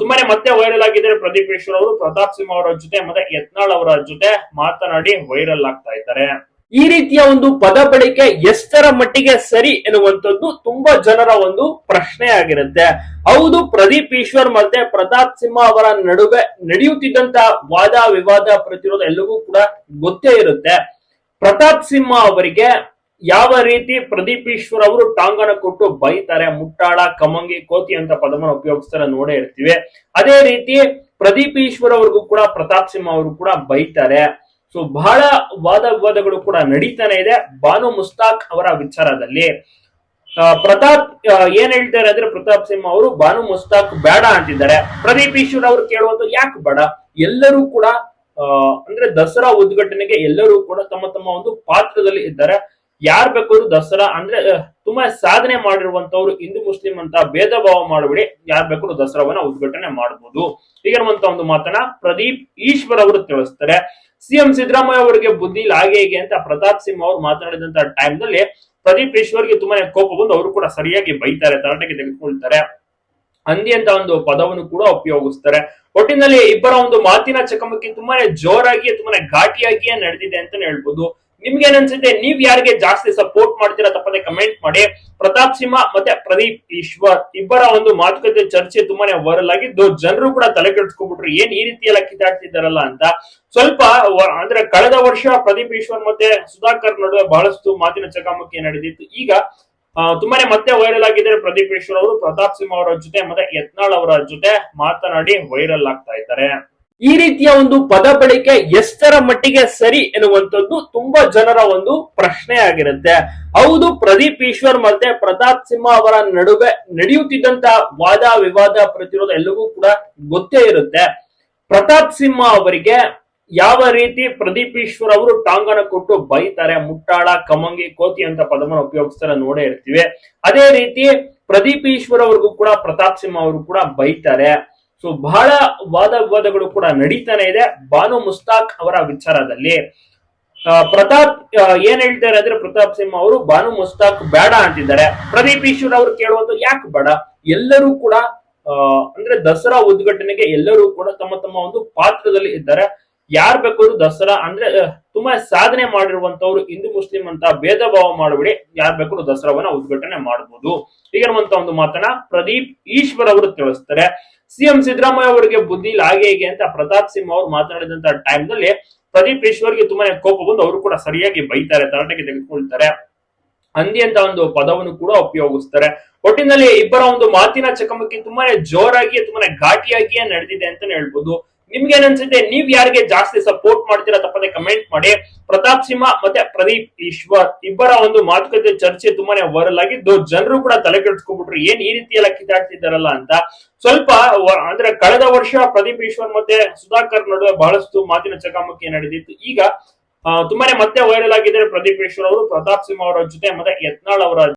ತುಂಬಾನೇ ಮತ್ತೆ ವೈರಲ್ ಆಗಿದ್ದಾರೆ ಪ್ರದೀಪ್ ಈಶ್ವರ್ ಅವರು, ಪ್ರತಾಪ್ ಸಿಂಹ ಅವರ ಜೊತೆ ಮತ್ತೆ ಯತ್ನಾಳ್ ಅವರ ಜೊತೆ ಮಾತನಾಡಿ ವೈರಲ್ ಆಗ್ತಾ ಇದ್ದಾರೆ. ಈ ರೀತಿಯ ಒಂದು ಪದ ಬಳಕೆ ಎಷ್ಟರ ಮಟ್ಟಿಗೆ ಸರಿ ಎನ್ನುವಂಥದ್ದು ತುಂಬಾ ಜನರ ಒಂದು ಪ್ರಶ್ನೆ ಆಗಿರುತ್ತೆ. ಹೌದು, ಪ್ರದೀಪ್ ಈಶ್ವರ್ ಮತ್ತೆ ಪ್ರತಾಪ್ ಸಿಂಹ ಅವರ ನಡುವೆ ನಡೆಯುತ್ತಿದ್ದಂತ ವಾದ ವಿವಾದ ಪ್ರತಿರೋಧ ಎಲ್ಲವೂ ಕೂಡ ಗೊತ್ತೇ ಇರುತ್ತೆ. ಪ್ರತಾಪ್ ಸಿಂಹ ಅವರಿಗೆ ಯಾವ ರೀತಿ ಪ್ರದೀಪ್ ಈಶ್ವರ್ ಅವರು ಟಾಂಗನ ಕೊಟ್ಟು ಬೈತಾರೆ, ಮುಟ್ಟಾಳ, ಕಮಂಗಿ, ಕೋತಿ ಅಂತ ಪದವನ್ನು ಉಪಯೋಗಿಸ್ತಾರೆ ನೋಡೇ ಇರ್ತೀವಿ. ಅದೇ ರೀತಿ ಪ್ರದೀಪ್ ಈಶ್ವರ್ ಅವ್ರಿಗೂ ಕೂಡ ಪ್ರತಾಪ್ ಸಿಂಹ ಅವರು ಕೂಡ ಬೈತಾರೆ. ಸೊ ಬಹಳ ವಾದ ವಿವಾದಗಳು ಕೂಡ ನಡೀತಾನೆ ಇದೆ. ಬಾನು ಮುಸ್ತಾಕ್ ಅವರ ವಿಚಾರದಲ್ಲಿ. ಪ್ರತಾಪ್ ಏನ್ ಹೇಳ್ತಾರೆ ಅಂದ್ರೆ ಪ್ರತಾಪ್ ಸಿಂಹ ಅವರು ಬಾನು ಮುಸ್ತಾಕ್ ಬೇಡ ಅಂತಿದ್ದಾರೆ. ಪ್ರದೀಪ್ ಈಶ್ವರ್ ಅವರು ಕೇಳುವಂತ ಯಾಕೆ ಬೇಡ? ಎಲ್ಲರೂ ಕೂಡ ಅಂದ್ರೆ ದಸರಾ ಉದ್ಘಾಟನೆಗೆ ಎಲ್ಲರೂ ಕೂಡ ತಮ್ಮ ತಮ್ಮ ಒಂದು ಪಾತ್ರದಲ್ಲಿ ಇದ್ದಾರೆ. ಯಾರ್ ಬೇಕಾದ್ರು ದಸರಾ ಅಂದ್ರೆ ತುಂಬಾ ಸಾಧನೆ ಮಾಡಿರುವಂತವ್ರು ಹಿಂದೂ ಮುಸ್ಲಿಂ ಅಂತ ಭೇದ ಭಾವ ಮಾಡಬೇಡಿ, ಯಾರ್ ಬೇಕಾದ್ರು ದಸರಾವನ್ನ ಉದ್ಘಾಟನೆ ಮಾಡಬಹುದು ಹೀಗಿರುವಂತ ಒಂದು ಮಾತನ್ನ ಪ್ರದೀಪ್ ಈಶ್ವರ್ ಅವರು ತಿಳಿಸ್ತಾರೆ. ಸಿಎಂ ಸಿದ್ದರಾಮಯ್ಯ ಅವರಿಗೆ ಬುದ್ಧಿ ಇಲ್ಲ, ಹಾಗೆ ಹೀಗೆ ಅಂತ ಪ್ರತಾಪ್ ಸಿಂಹ ಅವರು ಮಾತನಾಡಿದಂತ ಟೈಮ್ನಲ್ಲಿ ಪ್ರದೀಪ್ ಈಶ್ವರ್ಗೆ ತುಂಬಾನೇ ಕೋಪ ಬಂದು ಅವರು ಕೂಡ ಸರಿಯಾಗಿ ಬೈತಾರೆ, ತರಾಟೆಗೆ ತೆಗೆದುಕೊಳ್ತಾರೆ. ಹಂದಿ ಅಂತ ಒಂದು ಪದವನ್ನು ಕೂಡ ಉಪಯೋಗಿಸ್ತಾರೆ. ಒಟ್ಟಿನಲ್ಲಿ ಇಬ್ಬರ ಒಂದು ಮಾತಿನ ಚಕಮಕಿ ತುಂಬಾನೇ ಜೋರಾಗಿ ತುಂಬಾನೇ ಘಾಟಿಯಾಗಿಯೇ ನಡೆದಿದೆ ಅಂತಾನೆ ಹೇಳ್ಬೋದು. ನಿಮ್ಗೆ ಅನ್ಸುತ್ತೆ ನೀವ್ ಯಾರಿಗೆ ಜಾಸ್ತಿ ಸಪೋರ್ಟ್ ಮಾಡ್ತೀರಾ ತಪ್ಪದೆ ಕಮೆಂಟ್ ಮಾಡಿ. ಪ್ರತಾಪ್ ಸಿಂಹ ಮತ್ತೆ ಪ್ರದೀಪ್ ಈಶ್ವರ್ ಇಬ್ಬರ ಒಂದು ಮಾತುಕತೆ ಚರ್ಚೆ ತುಂಬಾನೇ ವೈರಲ್ ಆಗಿದ್ದು ಜನರು ಕೂಡ ತಲೆ ಕೆಡ್ಸ್ಕೊಬಿಟ್ರು ಏನ್ ಈ ರೀತಿ ಎಲ್ಲ ಕಿತ್ತಾಡ್ತಿದ್ದಾರಲ್ಲ ಅಂತ. ಸ್ವಲ್ಪ ಅಂದ್ರೆ ಕಳೆದ ವರ್ಷ ಪ್ರದೀಪ್ ಈಶ್ವರ್ ಮತ್ತೆ ಸುಧಾಕರ್ ನಡುವೆ ಬಹಳಷ್ಟು ಮಾತಿನ ಚಕಮಕಿ ನಡೆದಿತ್ತು. ಈಗ ತುಂಬಾನೇ ಮತ್ತೆ ವೈರಲ್ ಆಗಿದ್ದಾರೆ ಪ್ರದೀಪ್ ಈಶ್ವರ್ ಅವರು, ಪ್ರತಾಪ್ ಸಿಂಹ ಅವರ ಜೊತೆ ಮತ್ತೆ ಯತ್ನಾಳ್ ಅವರ ಜೊತೆ ಮಾತನಾಡಿ ವೈರಲ್ ಆಗ್ತಾ ಇದ್ದಾರೆ. ಈ ರೀತಿಯ ಒಂದು ಪದ ಬಳಕೆ ಎಷ್ಟರ ಮಟ್ಟಿಗೆ ಸರಿ ಎನ್ನುವಂಥದ್ದು ತುಂಬಾ ಜನರ ಒಂದು ಪ್ರಶ್ನೆ ಆಗಿರುತ್ತೆ. ಹೌದು, ಪ್ರದೀಪ್ ಈಶ್ವರ್ ಮತ್ತೆ ಪ್ರತಾಪ್ ಸಿಂಹ ಅವರ ನಡುವೆ ನಡೆಯುತ್ತಿದ್ದಂತಹ ವಾದ ವಿವಾದ ಪ್ರತಿರೋಧ ಎಲ್ಲವೂ ಕೂಡ ಗೊತ್ತೇ ಇರುತ್ತೆ. ಪ್ರತಾಪ್ ಸಿಂಹ ಅವರಿಗೆ ಯಾವ ರೀತಿ ಪ್ರದೀಪ್ ಈಶ್ವರ್ ಅವರು ಟಾಂಗನ ಕೊಟ್ಟು ಬೈತಾರೆ, ಮುಟ್ಟಾಳ, ಕಮಂಗಿ, ಕೋತಿ ಅಂತ ಪದವನ್ನು ಉಪಯೋಗಿಸ್ತಾರೆ ನೋಡೇ ಇರ್ತೀವಿ. ಅದೇ ರೀತಿ ಪ್ರದೀಪ್ ಈಶ್ವರ್ ಅವ್ರಿಗೂ ಕೂಡ ಪ್ರತಾಪ್ ಸಿಂಹ ಅವರು ಕೂಡ ಬೈತಾರೆ. ಸೊ ಬಹಳ ವಾದ ವಿವಾದಗಳು ಕೂಡ ನಡೀತಾನೆ ಇದೆ. ಬಾನು ಮುಸ್ತಾಕ್ ಅವರ ವಿಚಾರದಲ್ಲಿ. ಪ್ರತಾಪ್ ಏನ್ ಹೇಳ್ತಾರೆ ಅಂದ್ರೆ ಪ್ರತಾಪ್ ಸಿಂಹ ಅವರು ಬಾನು ಮುಸ್ತಾಕ್ ಬೇಡ ಅಂತಿದ್ದಾರೆ. ಪ್ರದೀಪ್ ಈಶ್ವರ್ ಅವರು ಕೇಳುವಂತ ಯಾಕೆ ಬೇಡ? ಎಲ್ಲರೂ ಕೂಡ ಅಂದ್ರೆ ದಸರಾ ಉದ್ಘಾಟನೆಗೆ ಎಲ್ಲರೂ ಕೂಡ ತಮ್ಮ ತಮ್ಮ ಒಂದು ಪಾತ್ರದಲ್ಲಿ ಇದ್ದಾರೆ. ಯಾರ್ ಬೇಕಾದ್ರು ದಸರಾ ಅಂದ್ರೆ ತುಂಬಾ ಸಾಧನೆ ಮಾಡಿರುವಂತವ್ರು ಹಿಂದೂ ಮುಸ್ಲಿಂ ಅಂತ ಭೇದ ಭಾವ ಮಾಡಬೇಡಿ. ಯಾರ್ ಬೇಕಾದ್ರು ದಸರಾವನ್ನ ಉದ್ಘಾಟನೆ ಮಾಡಬಹುದು ಹೀಗಿರುವಂತ ಒಂದು ಮಾತನ್ನ ಪ್ರದೀಪ್ ಈಶ್ವರ್ ಅವರು ತಿಳಿಸ್ತಾರೆ. ಸಿಎಂ ಸಿದ್ದರಾಮಯ್ಯ ಅವರಿಗೆ ಬುದ್ಧಿ ಇಲ್ಲ, ಹಾಗೆ ಹೀಗೆ ಅಂತ ಪ್ರತಾಪ್ ಸಿಂಹ ಅವರು ಮಾತನಾಡಿದಂತ ಟೈಮ್ನಲ್ಲಿ ಪ್ರದೀಪ್ ಈಶ್ವರ್ಗೆ ತುಂಬಾನೇ ಕೋಪ ಬಂದು ಅವರು ಕೂಡ ಸರಿಯಾಗಿ ಬೈತಾರೆ, ತರಾಟೆಗೆ ತೆಗೆದುಕೊಳ್ತಾರೆ. ಹಂದಿ ಅಂತ ಒಂದು ಪದವನ್ನು ಕೂಡ ಉಪಯೋಗಿಸ್ತಾರೆ. ಒಟ್ಟಿನಲ್ಲಿ ಇಬ್ಬರ ಒಂದು ಮಾತಿನ ಚಕಮಕಿ ತುಂಬಾನೇ ಜೋರಾಗಿ ತುಂಬಾನೇ ಘಾಟಿಯಾಗಿಯೇ ನಡೆದಿದೆ ಅಂತಾನೆ ಹೇಳ್ಬೋದು. ನಿಮ್ಗೆ ಏನನ್ಸುತ್ತೆ? ನೀವ್ ಯಾರಿಗೆ ಜಾಸ್ತಿ ಸಪೋರ್ಟ್ ಮಾಡ್ತೀರಾ ತಪ್ಪದೆ ಕಮೆಂಟ್ ಮಾಡಿ. ಪ್ರತಾಪ್ ಸಿಂಹ ಮತ್ತೆ ಪ್ರದೀಪ್ ಈಶ್ವರ್ ಇಬ್ಬರ ಒಂದು ಮಾತುಕತೆ ಚರ್ಚೆ ತುಂಬಾನೇ ವೈರಲ್ ಆಗಿದ್ದು, ಜನರು ಕೂಡ ತಲೆ ಕೆಡಿಸ್ಕೊಂಡ್ಬಿಟ್ರು ಏನ್ ಈ ರೀತಿ ಎಲ್ಲ ಕಿತ್ತಾಡ್ತಿದ್ದಾರಲ್ಲ ಅಂತ. ಸ್ವಲ್ಪ ಅಂದ್ರೆ ಕಳೆದ ವರ್ಷ ಪ್ರದೀಪ್ ಈಶ್ವರ್ ಮತ್ತೆ ಸುಧಾಕರ್ ನಡುವೆ ಬಹಳಷ್ಟು ಮಾತಿನ ಚಕಮಕಿ ನಡೆದಿತ್ತು. ಈಗ ತುಂಬಾನೇ ಮತ್ತೆ ವೈರಲ್ ಆಗಿದ್ದಾರೆ ಪ್ರದೀಪ್ ಈಶ್ವರ್ ಅವರು, ಪ್ರತಾಪ್ ಸಿಂಹ ಅವರ ಜೊತೆ ಮತ್ತೆ ಯತ್ನಾಳ್ ಅವರ